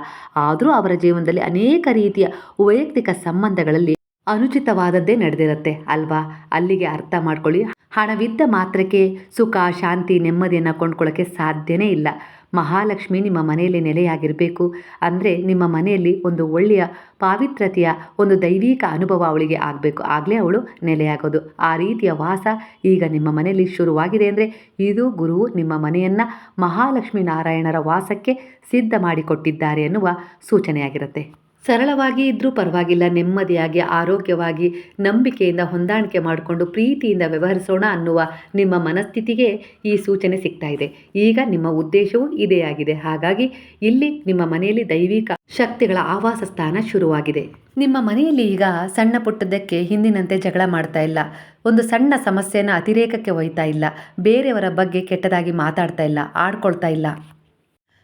ಆದರೂ ಅವರ ಜೀವನದಲ್ಲಿ ಅನೇಕ ರೀತಿಯ ವೈಯಕ್ತಿಕ ಸಂಬಂಧಗಳಲ್ಲಿ ಅನುಚಿತವಾದದ್ದೇ ನಡೆದಿರುತ್ತೆ, ಅಲ್ವಾ? ಅಲ್ಲಿಗೆ ಅರ್ಥ ಮಾಡ್ಕೊಳ್ಳಿ. ಹಣವಿದ್ದ ಮಾತ್ರಕ್ಕೆ ಸುಖ, ಶಾಂತಿ, ನೆಮ್ಮದಿಯನ್ನು ಕೊಂಡ್ಕೊಳ್ಳೋಕ್ಕೆ ಸಾಧ್ಯನೇ ಇಲ್ಲ. ಮಹಾಲಕ್ಷ್ಮಿ ನಿಮ್ಮ ಮನೆಯಲ್ಲಿ ನೆಲೆಯಾಗಿರಬೇಕು. ಅಂದರೆ ನಿಮ್ಮ ಮನೆಯಲ್ಲಿ ಒಂದು ಒಳ್ಳೆಯ ಪಾವಿತ್ರತೆಯ ಒಂದು ದೈವಿಕ ಅನುಭವ ಅವಳಿಗೆ ಆಗಬೇಕು. ಆಗಲೇ ಅವಳು ನೆಲೆಯಾಗೋದು. ಆ ರೀತಿಯ ವಾಸ ಈಗ ನಿಮ್ಮ ಮನೆಯಲ್ಲಿ ಶುರುವಾಗಿದೆ ಅಂದರೆ ಇದು ಗುರು ನಿಮ್ಮ ಮನೆಯನ್ನು ಮಹಾಲಕ್ಷ್ಮೀ ನಾರಾಯಣರ ವಾಸಕ್ಕೆ ಸಿದ್ಧ ಮಾಡಿಕೊಟ್ಟಿದ್ದಾರೆ ಎನ್ನುವ ಸೂಚನೆಯಾಗಿರುತ್ತೆ. ಸರಳವಾಗಿ ಇದ್ದರೂ ಪರವಾಗಿಲ್ಲ, ನೆಮ್ಮದಿಯಾಗಿ, ಆರೋಗ್ಯವಾಗಿ ನಂಬಿಕೆಯಿಂದ ಹೊಂದಾಣಿಕೆ ಮಾಡಿಕೊಂಡು ಪ್ರೀತಿಯಿಂದ ವ್ಯವಹರಿಸೋಣ ಅನ್ನುವ ನಿಮ್ಮ ಮನಸ್ಥಿತಿಗೆ ಈ ಸೂಚನೆ ಸಿಗ್ತಾ ಇದೆ. ಈಗ ನಿಮ್ಮ ಉದ್ದೇಶವು ಇದೇ ಆಗಿದೆ. ಹಾಗಾಗಿ ಇಲ್ಲಿ ನಿಮ್ಮ ಮನೆಯಲ್ಲಿ ದೈವಿಕ ಶಕ್ತಿಗಳ ಆವಾಸ ಸ್ಥಾನ ಶುರುವಾಗಿದೆ. ನಿಮ್ಮ ಮನೆಯಲ್ಲಿ ಈಗ ಸಣ್ಣ ಪುಟ್ಟದಕ್ಕೆ ಹಿಂದಿನಂತೆ ಜಗಳ ಮಾಡ್ತಾ ಇಲ್ಲ. ಒಂದು ಸಣ್ಣ ಸಮಸ್ಯೆನ ಅತಿರೇಕಕ್ಕೆ ಒಯ್ತಾ ಇಲ್ಲ. ಬೇರೆಯವರ ಬಗ್ಗೆ ಕೆಟ್ಟದಾಗಿ ಮಾತಾಡ್ತಾ ಇಲ್ಲ, ಆಡ್ಕೊಳ್ತಾ ಇಲ್ಲ.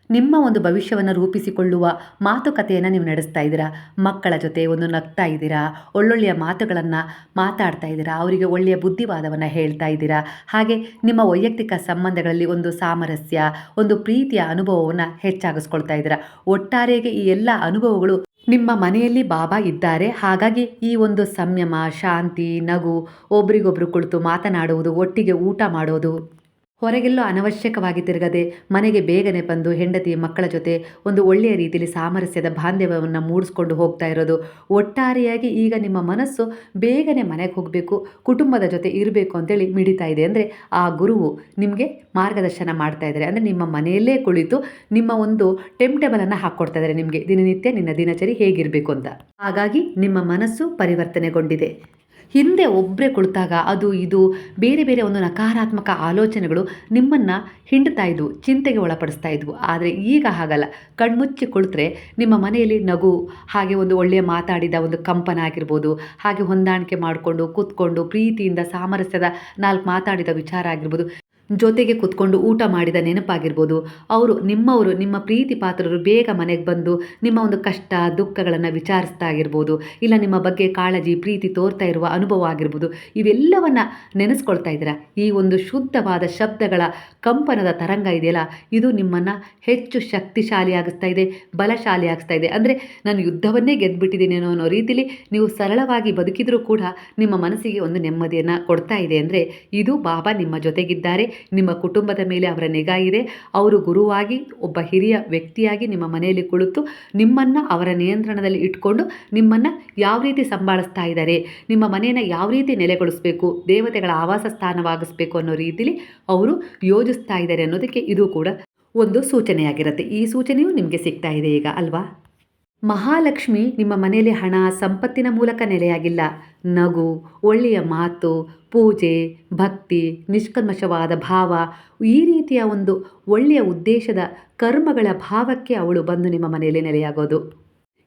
ನಿಮ್ಮ ಒಂದು ಭವಿಷ್ಯವನ್ನು ರೂಪಿಸಿಕೊಳ್ಳುವ ಮಾತುಕತೆಯನ್ನು ನೀವು ನಡೆಸ್ತಾ ಇದ್ದೀರಾ? ಮಕ್ಕಳ ಜೊತೆ ಒಂದು ನಗ್ತಾ ಇದ್ದೀರಾ? ಒಳ್ಳೊಳ್ಳೆಯ ಮಾತುಗಳನ್ನು ಮಾತಾಡ್ತಾ ಇದ್ದೀರಾ? ಅವರಿಗೆ ಒಳ್ಳೆಯ ಬುದ್ಧಿವಾದವನ್ನು ಹೇಳ್ತಾ ಇದ್ದೀರಾ? ಹಾಗೆ ನಿಮ್ಮ ವೈಯಕ್ತಿಕ ಸಂಬಂಧಗಳಲ್ಲಿ ಒಂದು ಸಾಮರಸ್ಯ, ಒಂದು ಪ್ರೀತಿಯ ಅನುಭವವನ್ನು ಹೆಚ್ಚಾಗಿಸ್ಕೊಳ್ತಾ ಇದ್ದೀರಾ? ಒಟ್ಟಾರೆಗೆ ಈ ಎಲ್ಲ ಅನುಭವಗಳು ನಿಮ್ಮ ಮನೆಯಲ್ಲಿ ಬಾಬಾ ಇದ್ದಾರೆ. ಹಾಗಾಗಿ ಈ ಒಂದು ಸಂಯಮ, ಶಾಂತಿ, ನಗು, ಒಬ್ರಿಗೊಬ್ರು ಕುಳಿತು ಮಾತನಾಡುವುದು, ಒಟ್ಟಿಗೆ ಊಟ ಮಾಡೋದು ಹೊರಗೆಲ್ಲೋ ಅನವಶ್ಯಕವಾಗಿ ತಿರುಗದೆ ಮನೆಗೆ ಬೇಗನೆ ಬಂದು ಹೆಂಡತಿ ಮಕ್ಕಳ ಜೊತೆ ಒಂದು ಒಳ್ಳೆಯ ರೀತಿಯಲ್ಲಿ ಸಾಮರಸ್ಯದ ಬಾಂಧವ್ಯವನ್ನು ಮೂಡಿಸ್ಕೊಂಡು ಹೋಗ್ತಾ ಇರೋದು. ಒಟ್ಟಾರೆಯಾಗಿ ಈಗ ನಿಮ್ಮ ಮನಸ್ಸು ಬೇಗನೆ ಮನೆಗೆ ಹೋಗಬೇಕು, ಕುಟುಂಬದ ಜೊತೆ ಇರಬೇಕು ಅಂತೇಳಿ ಮಿಡಿತಾ ಇದೆ. ಅಂದರೆ ಆ ಗುರುವು ನಿಮಗೆ ಮಾರ್ಗದರ್ಶನ ಮಾಡ್ತಾ ಇದ್ದಾರೆ. ಅಂದರೆ ನಿಮ್ಮ ಮನೆಯಲ್ಲೇ ಕುಳಿತು ನಿಮ್ಮ ಒಂದು ಟೆಮ್ ಟೇಬಲನ್ನು ಹಾಕ್ಕೊಡ್ತಾ ಇದ್ದಾರೆ ನಿಮಗೆ. ದಿನನಿತ್ಯ ನಿನ್ನ ದಿನಚರಿ ಹೇಗಿರಬೇಕು ಅಂತ. ಹಾಗಾಗಿ ನಿಮ್ಮ ಮನಸ್ಸು ಪರಿವರ್ತನೆಗೊಂಡಿದೆ. ಹಿಂದೆ ಒಬ್ಬರೇ ಕುಳಿತಾಗ ಅದು ಇದು ಬೇರೆ ಬೇರೆ ಒಂದು ನಕಾರಾತ್ಮಕ ಆಲೋಚನೆಗಳು ನಿಮ್ಮನ್ನು ಹಿಂಡ್ತಾ ಇದ್ವು, ಚಿಂತೆಗೆ ಒಳಪಡಿಸ್ತಾ ಇದ್ವು. ಆದರೆ ಈಗ ಹಾಗಲ್ಲ. ಕಣ್ಮುಚ್ಚಿ ಕುಳಿತರೆ ನಿಮ್ಮ ಮನೆಯಲ್ಲಿ ನಗು, ಹಾಗೆ ಒಂದು ಒಳ್ಳೆಯ ಮಾತಾಡಿದ ಒಂದು ಕಂಪನ ಆಗಿರ್ಬೋದು, ಹಾಗೆ ಹೊಂದಾಣಿಕೆ ಮಾಡಿಕೊಂಡು, ಕೂತ್ಕೊಂಡು, ಪ್ರೀತಿಯಿಂದ, ಸಾಮರಸ್ಯದ ನಾಲ್ಕು ಮಾತಾಡಿದ ವಿಚಾರ ಆಗಿರ್ಬೋದು ಜೊತೆಗೆ ಕೂತ್ಕೊಂಡು ಊಟ ಮಾಡಿದ ನೆನಪಾಗಿರ್ಬೋದು. ಅವರು ನಿಮ್ಮವರು, ನಿಮ್ಮ ಪ್ರೀತಿ ಪಾತ್ರರು ಬೇಗ ಮನೆಗೆ ಬಂದು ನಿಮ್ಮ ಒಂದು ಕಷ್ಟ, ದುಃಖಗಳನ್ನು ವಿಚಾರಿಸ್ತಾ ಇರ್ಬೋದು. ಇಲ್ಲ, ನಿಮ್ಮ ಬಗ್ಗೆ ಕಾಳಜಿ, ಪ್ರೀತಿ ತೋರ್ತಾ ಇರುವ ಅನುಭವ ಆಗಿರ್ಬೋದು. ಇವೆಲ್ಲವನ್ನು ನೆನೆಸ್ಕೊಳ್ತಾ ಇದ್ದೀರಾ? ಈ ಒಂದು ಶುದ್ಧವಾದ ಶಬ್ದಗಳ ಕಂಪನದ ತರಂಗ ಇದೆಯಲ್ಲ, ಇದು ನಿಮ್ಮನ್ನು ಹೆಚ್ಚು ಶಕ್ತಿಶಾಲಿಯಾಗಿಸ್ತಾ ಇದೆ, ಬಲಶಾಲಿಯಾಗಿಸ್ತಾ ಇದೆ. ಅಂದರೆ ನಾನು ಯುದ್ಧವನ್ನೇ ಗೆದ್ದುಬಿಟ್ಟಿದ್ದೀನಿ ಅನ್ನೋ ರೀತಿಲಿ ನೀವು ಸರಳವಾಗಿ ಬದುಕಿದರೂ ಕೂಡ ನಿಮ್ಮ ಮನಸ್ಸಿಗೆ ಒಂದು ನೆಮ್ಮದಿಯನ್ನು ಕೊಡ್ತಾ ಇದೆ. ಅಂದರೆ ಇದು ಬಾಬಾ ನಿಮ್ಮ ಜೊತೆಗಿದ್ದಾರೆ ನಿಮ್ಮ ಕುಟುಂಬದ ಮೇಲೆ ಅವರ ನಿಗಾ ಇದೆ. ಅವರು ಗುರುವಾಗಿ, ಒಬ್ಬ ಹಿರಿಯ ವ್ಯಕ್ತಿಯಾಗಿ ನಿಮ್ಮ ಮನೆಯಲ್ಲಿ ಕುಳಿತು ನಿಮ್ಮನ್ನು ಅವರ ನಿಯಂತ್ರಣದಲ್ಲಿ ಇಟ್ಕೊಂಡು ನಿಮ್ಮನ್ನು ಯಾವ ರೀತಿ ಸಂಭಾಳಿಸ್ತಾ ಇದ್ದಾರೆ, ನಿಮ್ಮ ಮನೆಯನ್ನು ಯಾವ ರೀತಿ ನೆಲೆಗೊಳಿಸಬೇಕು, ದೇವತೆಗಳ ಆವಾಸ ಸ್ಥಾನವಾಗಿಸಬೇಕು ಅನ್ನೋ ರೀತಿಲಿ ಅವರು ಯೋಜಿಸ್ತಾ ಇದ್ದಾರೆ ಅನ್ನೋದಕ್ಕೆ ಇದು ಕೂಡ ಒಂದು ಸೂಚನೆಯಾಗಿರುತ್ತೆ. ಈ ಸೂಚನೆಯೂ ನಿಮಗೆ ಸಿಗ್ತಾ ಇದೆ ಈಗ ಅಲ್ವಾ? ಮಹಾಲಕ್ಷ್ಮಿ ನಿಮ್ಮ ಮನೆಯಲ್ಲಿ ಹಣ, ಸಂಪತ್ತಿನ ಮೂಲಕ ನೆಲೆಯಾಗಿಲ್ಲ. ನಗು, ಒಳ್ಳೆಯ ಮಾತು, ಪೂಜೆ, ಭಕ್ತಿ, ನಿಷ್ಕಲ್ಮಶವಾದ ಭಾವ, ಈ ರೀತಿಯ ಒಂದು ಒಳ್ಳೆಯ ಉದ್ದೇಶದ ಕರ್ಮಗಳ ಭಾವಕ್ಕೆ ಅವಳು ಬಂದು ನಿಮ್ಮ ಮನೆಯಲ್ಲಿ ನೆಲೆಯಾಗೋದು.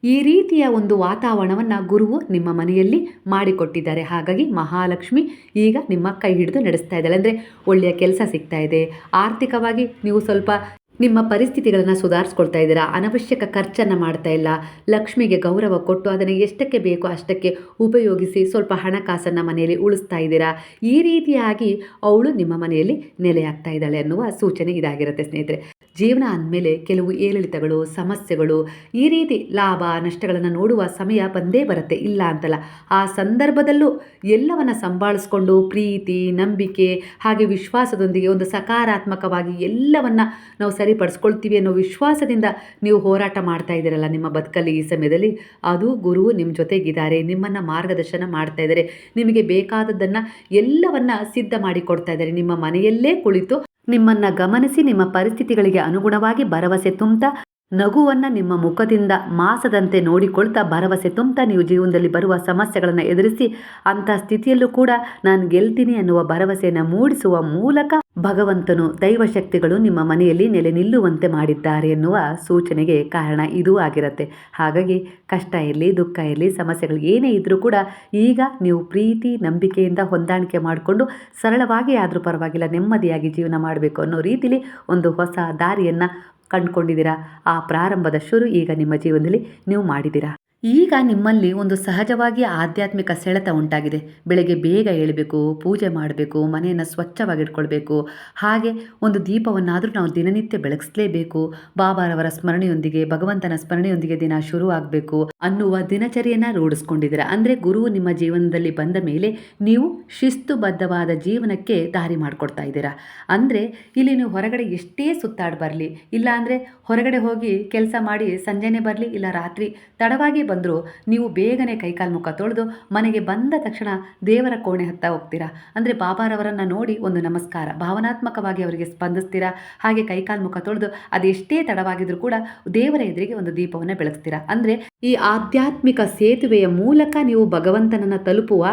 ಈ ರೀತಿಯ ಒಂದು ವಾತಾವರಣವನ್ನು ಗುರುವು ನಿಮ್ಮ ಮನೆಯಲ್ಲಿ ಮಾಡಿಕೊಟ್ಟಿದ್ದಾರೆ. ಹಾಗಾಗಿ ಮಹಾಲಕ್ಷ್ಮಿ ಈಗ ನಿಮ್ಮ ಕೈ ಹಿಡಿದು ನಡೆಸ್ತಾ ಇದ್ದಾಳೆ. ಅಂದರೆ ಒಳ್ಳೆಯ ಕೆಲಸ ಸಿಗ್ತಾ ಇದೆ. ಆರ್ಥಿಕವಾಗಿ ನೀವು ಸ್ವಲ್ಪ ನಿಮ್ಮ ಪರಿಸ್ಥಿತಿಗಳನ್ನು ಸುಧಾರಿಸ್ಕೊಳ್ತಾ ಇದ್ದೀರಾ? ಅನವಶ್ಯಕ ಖರ್ಚನ್ನು ಮಾಡ್ತಾ ಇಲ್ಲ. ಲಕ್ಷ್ಮಿಗೆ ಗೌರವ ಕೊಟ್ಟು ಅದನ್ನು ಎಷ್ಟಕ್ಕೆ ಬೇಕೋ ಅಷ್ಟಕ್ಕೆ ಉಪಯೋಗಿಸಿ ಸ್ವಲ್ಪ ಹಣಕಾಸನ್ನು ಮನೆಯಲ್ಲಿ ಉಳಿಸ್ತಾ ಇದ್ದೀರಾ? ಈ ರೀತಿಯಾಗಿ ಅವಳು ನಿಮ್ಮ ಮನೆಯಲ್ಲಿ ನೆಲೆಯಾಗ್ತಾ ಇದ್ದಾಳೆ ಅನ್ನುವ ಸೂಚನೆ ಇದಾಗಿರುತ್ತೆ ಸ್ನೇಹಿತರೆ. ಜೀವನ ಅಂದಮೇಲೆ ಕೆಲವು ಏರಿಳಿತಗಳು, ಸಮಸ್ಯೆಗಳು, ಈ ರೀತಿ ಲಾಭ, ನಷ್ಟಗಳನ್ನು ನೋಡುವ ಸಮಯ ಬಂದೇ ಬರುತ್ತೆ. ಇಲ್ಲ ಅಂತಲ್ಲ, ಆ ಸಂದರ್ಭದಲ್ಲೂ ಎಲ್ಲವನ್ನು ಸಂಭಾಳಿಸ್ಕೊಂಡು ಪ್ರೀತಿ, ನಂಬಿಕೆ, ಹಾಗೆ ವಿಶ್ವಾಸದೊಂದಿಗೆ ಒಂದು ಸಕಾರಾತ್ಮಕವಾಗಿ ಎಲ್ಲವನ್ನು ನಾವು ಸರಿಪಡಿಸ್ಕೊಳ್ತೀವಿ ಅನ್ನೋ ವಿಶ್ವಾಸದಿಂದ ನೀವು ಹೋರಾಟ ಮಾಡ್ತಾ ಇದ್ದೀರಲ್ಲ ನಿಮ್ಮ ಬದುಕಲ್ಲಿ ಈ ಸಮಯದಲ್ಲಿ? ಅದು ಗುರು ನಿಮ್ಮ ಜೊತೆಗಿದ್ದಾರೆ, ನಿಮ್ಮನ್ನು ಮಾರ್ಗದರ್ಶನ ಮಾಡ್ತಾ ಇದ್ದಾರೆ, ನಿಮಗೆ ಬೇಕಾದದ್ದನ್ನು ಎಲ್ಲವನ್ನ ಸಿದ್ಧ ಮಾಡಿ ಕೊಡ್ತಾ ಇದ್ದಾರೆ. ನಿಮ್ಮ ಮನೆಯಲ್ಲೇ ಕುಳಿತು ನಿಮ್ಮನ್ನ ಗಮನಿಸಿ ನಿಮ್ಮ ಪರಿಸ್ಥಿತಿಗಳಿಗೆ ಅನುಗುಣವಾಗಿ ಭರವಸೆ ತುಂಬ್ತಾ ನಗುವನ್ನ ನಿಮ್ಮ ಮುಖದಿಂದ ಮಾಸದಂತೆ ನೋಡಿಕೊಳ್ತಾ ಭರವಸೆ ತುಂಬ್ತಾ ನೀವು ಜೀವನದಲ್ಲಿ ಬರುವ ಸಮಸ್ಯೆಗಳನ್ನು ಎದುರಿಸಿ ಅಂಥ ಸ್ಥಿತಿಯಲ್ಲೂ ಕೂಡ ನಾನು ಗೆಲ್ತೀನಿ ಅನ್ನುವ ಭರವಸೆಯನ್ನು ಮೂಡಿಸುವ ಮೂಲಕ ಭಗವಂತನು ದೈವಶಕ್ತಿಗಳು ನಿಮ್ಮ ಮನೆಯಲ್ಲಿ ನೆಲೆ ನಿಲ್ಲುವಂತೆ ಮಾಡಿದ್ದಾರೆ ಎನ್ನುವ ಸೂಚನೆಗೆ ಕಾರಣ ಇದೂ ಆಗಿರುತ್ತೆ. ಹಾಗಾಗಿ ಕಷ್ಟ ಇರಲಿ, ದುಃಖ ಇರಲಿ, ಸಮಸ್ಯೆಗಳು ಏನೇ ಇದ್ದರೂ ಕೂಡ ಈಗ ನೀವು ಪ್ರೀತಿ, ನಂಬಿಕೆಯಿಂದ ಹೊಂದಾಣಿಕೆ ಮಾಡಿಕೊಂಡು ಸರಳವಾಗಿ ಆದರೂ ಪರವಾಗಿಲ್ಲ, ನೆಮ್ಮದಿಯಾಗಿ ಜೀವನ ಮಾಡಬೇಕು ಅನ್ನೋ ರೀತಿಲಿ ಒಂದು ಹೊಸ ದಾರಿಯನ್ನು ಕಂಡುಕೊಂಡಿದ್ದೀರಾ? ಆ ಪ್ರಾರಂಭದ ಶುರು ಈಗ ನಿಮ್ಮ ಜೀವನದಲ್ಲಿ ನೀವು ಮಾಡಿದ್ದೀರಾ? ಈಗ ನಿಮ್ಮಲ್ಲಿ ಒಂದು ಸಹಜವಾಗಿ ಆಧ್ಯಾತ್ಮಿಕ ಸೆಳೆತ ಉಂಟಾಗಿದೆ. ಬೆಳಗ್ಗೆ ಬೇಗ ಏಳಬೇಕು, ಪೂಜೆ ಮಾಡಬೇಕು, ಮನೆಯನ್ನು ಸ್ವಚ್ಛವಾಗಿ ಇಟ್ಕೊಳ್ಬೇಕು ಹಾಗೆ ಒಂದು ದೀಪವನ್ನಾದರೂ ನಾವು ದಿನನಿತ್ಯ ಬೆಳಗಿಸಲೇಬೇಕು. ಬಾಬಾರವರ ಸ್ಮರಣೆಯೊಂದಿಗೆ, ಭಗವಂತನ ಸ್ಮರಣೆಯೊಂದಿಗೆ ದಿನ ಶುರುವಾಗಬೇಕು ಅನ್ನುವ ದಿನಚರಿಯನ್ನು ರೂಢಿಸ್ಕೊಂಡಿದ್ದೀರ? ಅಂದರೆ ಗುರು ನಿಮ್ಮ ಜೀವನದಲ್ಲಿ ಬಂದ ಮೇಲೆ ನೀವು ಶಿಸ್ತುಬದ್ಧವಾದ ಜೀವನಕ್ಕೆ ದಾರಿ ಮಾಡಿಕೊಡ್ತಾ ಇದ್ದೀರಾ? ಅಂದರೆ ಇಲ್ಲಿ ನೀವು ಹೊರಗಡೆ ಎಷ್ಟೇ ಸುತ್ತಾಡಿ ಬರಲಿ, ಇಲ್ಲಾಂದರೆ ಹೊರಗಡೆ ಹೋಗಿ ಕೆಲಸ ಮಾಡಿ ಸಂಜೆನೆ ಬರಲಿ, ಇಲ್ಲ ರಾತ್ರಿ ತಡವಾಗಿ ಬಂದರೂ, ನೀವು ಬೇಗನೆ ಕೈಕಾಲು ಮುಖ ತೊಳೆದು ಮನೆಗೆ ಬಂದ ತಕ್ಷಣ ದೇವರ ಕೋಣೆ ಹತ್ತ ಹೋಗ್ತೀರಾ? ಅಂದರೆ ಬಾಬಾರವರನ್ನು ನೋಡಿ ಒಂದು ನಮಸ್ಕಾರ, ಭಾವನಾತ್ಮಕವಾಗಿ ಅವರಿಗೆ ಸ್ಪಂದಿಸ್ತೀರಾ? ಹಾಗೆ ಕೈಕಾಲು ಮುಖ ತೊಳೆದು ಅದೆಷ್ಟೇ ತಡವಾಗಿದ್ರೂ ಕೂಡ ದೇವರ ಎದುರಿಗೆ ಒಂದು ದೀಪವನ್ನು ಬೆಳಗ್ತೀರಾ ಅಂದರೆ ಈ ಆಧ್ಯಾತ್ಮಿಕ ಸೇತುವೆಯ ಮೂಲಕ ನೀವು ಭಗವಂತನನ್ನು ತಲುಪುವ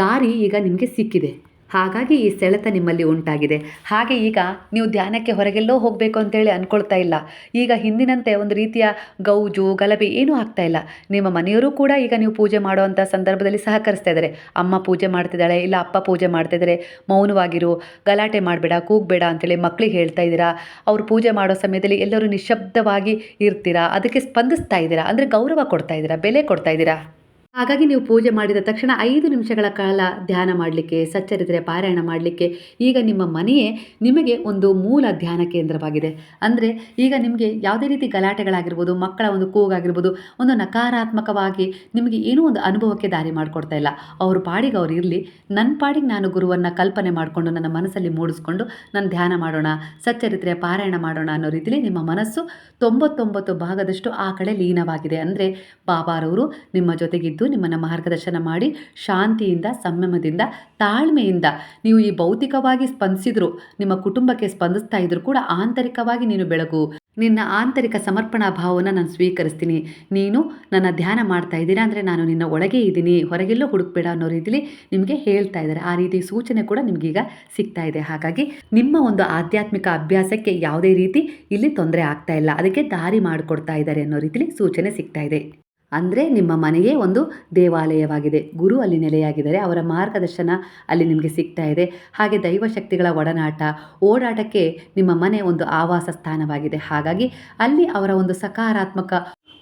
ದಾರಿ ಈಗ ನಿಮಗೆ ಸಿಕ್ಕಿದೆ. ಹಾಗಾಗಿ ಈ ಸೆಳೆತ ನಿಮ್ಮಲ್ಲಿ ಉಂಟಾಗಿದೆ. ಹಾಗೆ ಈಗ ನೀವು ಧ್ಯಾನಕ್ಕೆ ಹೊರಗೆಲ್ಲೋ ಹೋಗಬೇಕು ಅಂತೇಳಿ ಅಂದ್ಕೊಳ್ತಾ ಇಲ್ಲ. ಈಗ ಹಿಂದಿನಂತೆ ಒಂದು ರೀತಿಯ ಗೌಜು, ಗಲಭೆ ಏನೂ ಆಗ್ತಾ ಇಲ್ಲ. ನಿಮ್ಮ ಮನೆಯವರು ಕೂಡ ಈಗ ನೀವು ಪೂಜೆ ಮಾಡುವಂಥ ಸಂದರ್ಭದಲ್ಲಿ ಸಹಕರಿಸ್ತಾ ಇದ್ದಾರೆ. ಅಮ್ಮ ಪೂಜೆ ಮಾಡ್ತಿದ್ದಾಳೆ, ಇಲ್ಲ ಅಪ್ಪ ಪೂಜೆ ಮಾಡ್ತಿದ್ದಾರೆ. ಮೌನವಾಗಿರು, ಗಲಾಟೆ ಮಾಡಬೇಡ, ಕೂಗಬೇಡ ಅಂತೇಳಿ ಮಕ್ಕಳಿಗೆ ಹೇಳ್ತಾ ಇದ್ದೀರಾ? ಅವ್ರು ಪೂಜೆ ಮಾಡೋ ಸಮಯದಲ್ಲಿ ಎಲ್ಲರೂ ನಿಶಬ್ದವಾಗಿ ಇರ್ತೀರಾ? ಅದಕ್ಕೆ ಸ್ಪಂದಿಸ್ತಾ ಇದ್ದೀರಾ? ಅಂದರೆ ಗೌರವ ಕೊಡ್ತಾ ಇದ್ದೀರಾ? ಬೆಲೆ ಕೊಡ್ತಾ ಇದ್ದೀರಾ? ಹಾಗಾಗಿ ನೀವು ಪೂಜೆ ಮಾಡಿದ ತಕ್ಷಣ ಐದು ನಿಮಿಷಗಳ ಕಾಲ ಧ್ಯಾನ ಮಾಡಲಿಕ್ಕೆ ಸಚ್ಚರಿತ್ರೆ ಪಾರಾಯಣ ಮಾಡಲಿಕ್ಕೆ ಈಗ ನಿಮ್ಮ ಮನೆಯೇ ನಿಮಗೆ ಒಂದು ಮೂಲ ಧ್ಯಾನ ಕೇಂದ್ರವಾಗಿದೆ. ಅಂದರೆ ಈಗ ನಿಮಗೆ ಯಾವುದೇ ರೀತಿ ಗಲಾಟೆಗಳಾಗಿರ್ಬೋದು, ಮಕ್ಕಳ ಒಂದು ಕೂಗಾಗಿರ್ಬೋದು, ಒಂದು ನಕಾರಾತ್ಮಕವಾಗಿ ನಿಮಗೆ ಏನೋ ಒಂದು ಅನುಭವಕ್ಕೆ ದಾರಿ ಮಾಡಿಕೊಡ್ತಾ ಇಲ್ಲ. ಅವ್ರ ಪಾಡಿಗೆ ಅವ್ರು ಇರಲಿ ನನ್ನ ಪಾಡಿಗೆ ನಾನು ಗುರುವನ್ನು ಕಲ್ಪನೆ ಮಾಡಿಕೊಂಡು ನನ್ನ ಮನಸ್ಸಲ್ಲಿ ಮೂಡಿಸ್ಕೊಂಡು ನಾನು ಧ್ಯಾನ ಮಾಡೋಣ ಸಚ್ಚರಿತ್ರೆ ಪಾರಾಯಣ ಮಾಡೋಣ ಅನ್ನೋ ರೀತಿಯಲ್ಲಿ ನಿಮ್ಮ ಮನಸ್ಸು ತೊಂಬತ್ತೊಂಬತ್ತು ಭಾಗದಷ್ಟು ಆ ಕಡೆ ಲೀನವಾಗಿದೆ. ಅಂದರೆ ಬಾಬಾರವರು ನಿಮ್ಮ ಜೊತೆಗಿದ್ದು ನಿಮ್ಮನ್ನು ಮಾರ್ಗದರ್ಶನ ಮಾಡಿ ಶಾಂತಿಯಿಂದ, ಸಂಯಮದಿಂದ, ತಾಳ್ಮೆಯಿಂದ. ನೀವು ಈ ಭೌತಿಕವಾಗಿ ಸ್ಪಂದಿಸಿದ್ರು, ನಿಮ್ಮ ಕುಟುಂಬಕ್ಕೆ ಸ್ಪಂದಿಸ್ತಾ ಇದ್ರು ಕೂಡ ಆಂತರಿಕವಾಗಿ ನೀನು ಬೆಳಗು. ನಿನ್ನ ಆಂತರಿಕ ಸಮರ್ಪಣಾ ಭಾವವನ್ನು ನಾನು ಸ್ವೀಕರಿಸ್ತೀನಿ. ನೀನು ನನ್ನ ಧ್ಯಾನ ಮಾಡ್ತಾ ಇದ್ದೀರಾ ಅಂದರೆ ನಾನು ನಿನ್ನ ಒಳಗೆ ಇದ್ದೀನಿ, ಹೊರಗೆಲ್ಲೋ ಹುಡುಕ್ಬೇಡ ಅನ್ನೋ ರೀತಿಲಿ ನಿಮಗೆ ಹೇಳ್ತಾ ಇದ್ದಾರೆ. ಆ ರೀತಿ ಸೂಚನೆ ಕೂಡ ನಿಮಗೀಗ ಸಿಗ್ತಾ ಇದೆ. ಹಾಗಾಗಿ ನಿಮ್ಮ ಒಂದು ಆಧ್ಯಾತ್ಮಿಕ ಅಭ್ಯಾಸಕ್ಕೆ ಯಾವುದೇ ರೀತಿ ಇಲ್ಲಿ ತೊಂದರೆ ಆಗ್ತಾ ಇಲ್ಲ. ಅದಕ್ಕೆ ದಾರಿ ಮಾಡಿಕೊಡ್ತಾ ಇದ್ದಾರೆ ಅನ್ನೋ ರೀತಿಲಿ ಸೂಚನೆ ಸಿಗ್ತಾ ಇದೆ. ಅಂದರೆ ನಿಮ್ಮ ಮನೆಯೇ ಒಂದು ದೇವಾಲಯವಾಗಿದೆ. ಗುರು ಅಲ್ಲಿ ನೆಲೆಯಾಗಿದ್ದಾರೆ. ಅವರ ಮಾರ್ಗದರ್ಶನ ಅಲ್ಲಿ ನಿಮಗೆ ಸಿಗ್ತಾ ಇದೆ. ಹಾಗೆ ದೈವಶಕ್ತಿಗಳ ಒಡನಾಟ, ಓಡಾಟಕ್ಕೆ ನಿಮ್ಮ ಮನೆ ಒಂದು ಆವಾಸ ಸ್ಥಾನವಾಗಿದೆ. ಹಾಗಾಗಿ ಅಲ್ಲಿ ಅವರ ಒಂದು ಸಕಾರಾತ್ಮಕ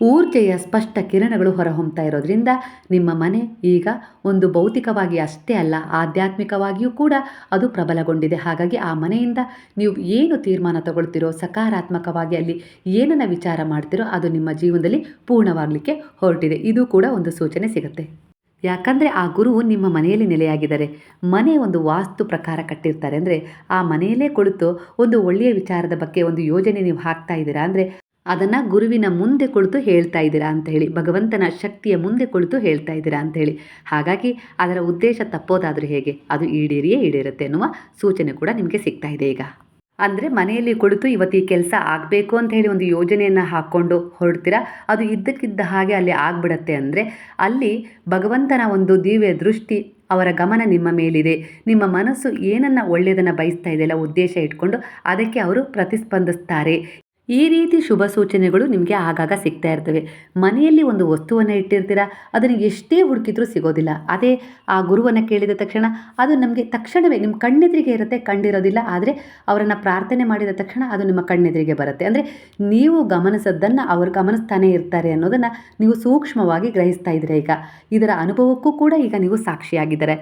ಊರ್ಜೆಯ ಸ್ಪಷ್ಟ ಕಿರಣಗಳು ಹೊರಹೊಮ್ತಾ ಇರೋದ್ರಿಂದ ನಿಮ್ಮ ಮನೆ ಈಗ ಒಂದು ಭೌತಿಕವಾಗಿ ಅಷ್ಟೇ ಅಲ್ಲ, ಆಧ್ಯಾತ್ಮಿಕವಾಗಿಯೂ ಕೂಡ ಅದು ಪ್ರಬಲಗೊಂಡಿದೆ. ಹಾಗಾಗಿ ಆ ಮನೆಯಿಂದ ನೀವು ಏನು ತೀರ್ಮಾನ ತಗೊಳ್ತೀರೋ, ಸಕಾರಾತ್ಮಕವಾಗಿ ಅಲ್ಲಿ ಏನನ್ನ ವಿಚಾರ ಮಾಡ್ತೀರೋ ಅದು ನಿಮ್ಮ ಜೀವನದಲ್ಲಿ ಪೂರ್ಣವಾಗಲಿಕ್ಕೆ ಹೊರಟಿದೆ. ಇದು ಕೂಡ ಒಂದು ಸೂಚನೆ ಸಿಗುತ್ತೆ. ಯಾಕಂದರೆ ಆ ಗುರು ನಿಮ್ಮ ಮನೆಯಲ್ಲಿ ನೆಲೆಯಾಗಿದ್ದಾರೆ. ಮನೆ ಒಂದು ವಾಸ್ತು ಪ್ರಕಾರ ಕಟ್ಟಿರ್ತಾರೆ. ಅಂದರೆ ಆ ಮನೆಯಲ್ಲೇ ಕುಳಿತು ಒಂದು ಒಳ್ಳೆಯ ವಿಚಾರದ ಬಗ್ಗೆ ಒಂದು ಯೋಜನೆ ನೀವು ಹಾಕ್ತಾ ಇದ್ದೀರಾ ಅಂದರೆ ಅದನ್ನು ಗುರುವಿನ ಮುಂದೆ ಕುಳಿತು ಹೇಳ್ತಾ ಇದ್ದೀರಾ ಅಂತ ಹೇಳಿ, ಭಗವಂತನ ಶಕ್ತಿಯ ಮುಂದೆ ಕುಳಿತು ಹೇಳ್ತಾ ಇದ್ದೀರಾ ಅಂತ ಹೇಳಿ. ಹಾಗಾಗಿ ಅದರ ಉದ್ದೇಶ ತಪ್ಪೋದಾದರೂ ಹೇಗೆ? ಅದು ಈಡೇರಿಯೇ ಈಡೇರುತ್ತೆ ಅನ್ನುವ ಸೂಚನೆ ಕೂಡ ನಿಮಗೆ ಸಿಗ್ತಾ ಇದೆ ಈಗ. ಅಂದರೆ ಮನೆಯಲ್ಲಿ ಕುಳಿತು ಇವತ್ತು ಈ ಕೆಲಸ ಆಗಬೇಕು ಅಂತ ಹೇಳಿ ಒಂದು ಯೋಜನೆಯನ್ನು ಹಾಕ್ಕೊಂಡು ಹೊರಡ್ತೀರಾ? ಅದು ಇದ್ದಕ್ಕಿದ್ದ ಹಾಗೆ ಅಲ್ಲಿ ಆಗ್ಬಿಡತ್ತೆ ಅಂದರೆ ಅಲ್ಲಿ ಭಗವಂತನ ಒಂದು ದಿವ್ಯ ದೃಷ್ಟಿ ಅವರ ಗಮನ ನಿಮ್ಮ ಮೇಲಿದೆ. ನಿಮ್ಮ ಮನಸ್ಸು ಏನನ್ನು ಒಳ್ಳೆಯದನ್ನು ಬಯಸ್ತಾ ಇದೆಯಲ್ಲ ಉದ್ದೇಶ ಇಟ್ಕೊಂಡು ಅದಕ್ಕೆ ಅವರು ಪ್ರತಿಸ್ಪಂದಿಸ್ತಾರೆ. ಈ ರೀತಿ ಶುಭ ಸೂಚನೆಗಳು ನಿಮಗೆ ಆಗಾಗ ಸಿಗ್ತಾ ಇರ್ತವೆ. ಮನೆಯಲ್ಲಿ ಒಂದು ವಸ್ತುವನ್ನು ಇಟ್ಟಿರ್ತೀರ? ಅದನ್ನು ಎಷ್ಟೇ ಹುಡುಕಿದ್ರೂ ಸಿಗೋದಿಲ್ಲ. ಅದೇ ಆ ಗುರುವನ್ನು ಕೇಳಿದ ತಕ್ಷಣ ಅದು ನಮಗೆ ತಕ್ಷಣವೇ ನಿಮ್ಮ ಕಣ್ಣೆದುರಿಗೆ ಇರುತ್ತೆ, ಕಂಡಿರೋದಿಲ್ಲ. ಆದರೆ ಅವರನ್ನು ಪ್ರಾರ್ಥನೆ ಮಾಡಿದ ತಕ್ಷಣ ಅದು ನಿಮ್ಮ ಕಣ್ಣೆದುರಿಗೆ ಬರುತ್ತೆ. ಅಂದರೆ ನೀವು ಗಮನಿಸದ್ದನ್ನು ಅವರು ಗಮನಿಸ್ತಾನೇ ಇರ್ತಾರೆ ಅನ್ನೋದನ್ನು ನೀವು ಸೂಕ್ಷ್ಮವಾಗಿ ಗ್ರಹಿಸ್ತಾ ಇದ್ದೀರಾ ಈಗ. ಇದರ ಅನುಭವಕ್ಕೂ ಕೂಡ ಈಗ ನೀವು ಸಾಕ್ಷಿಯಾಗಿದ್ದಾರೆ.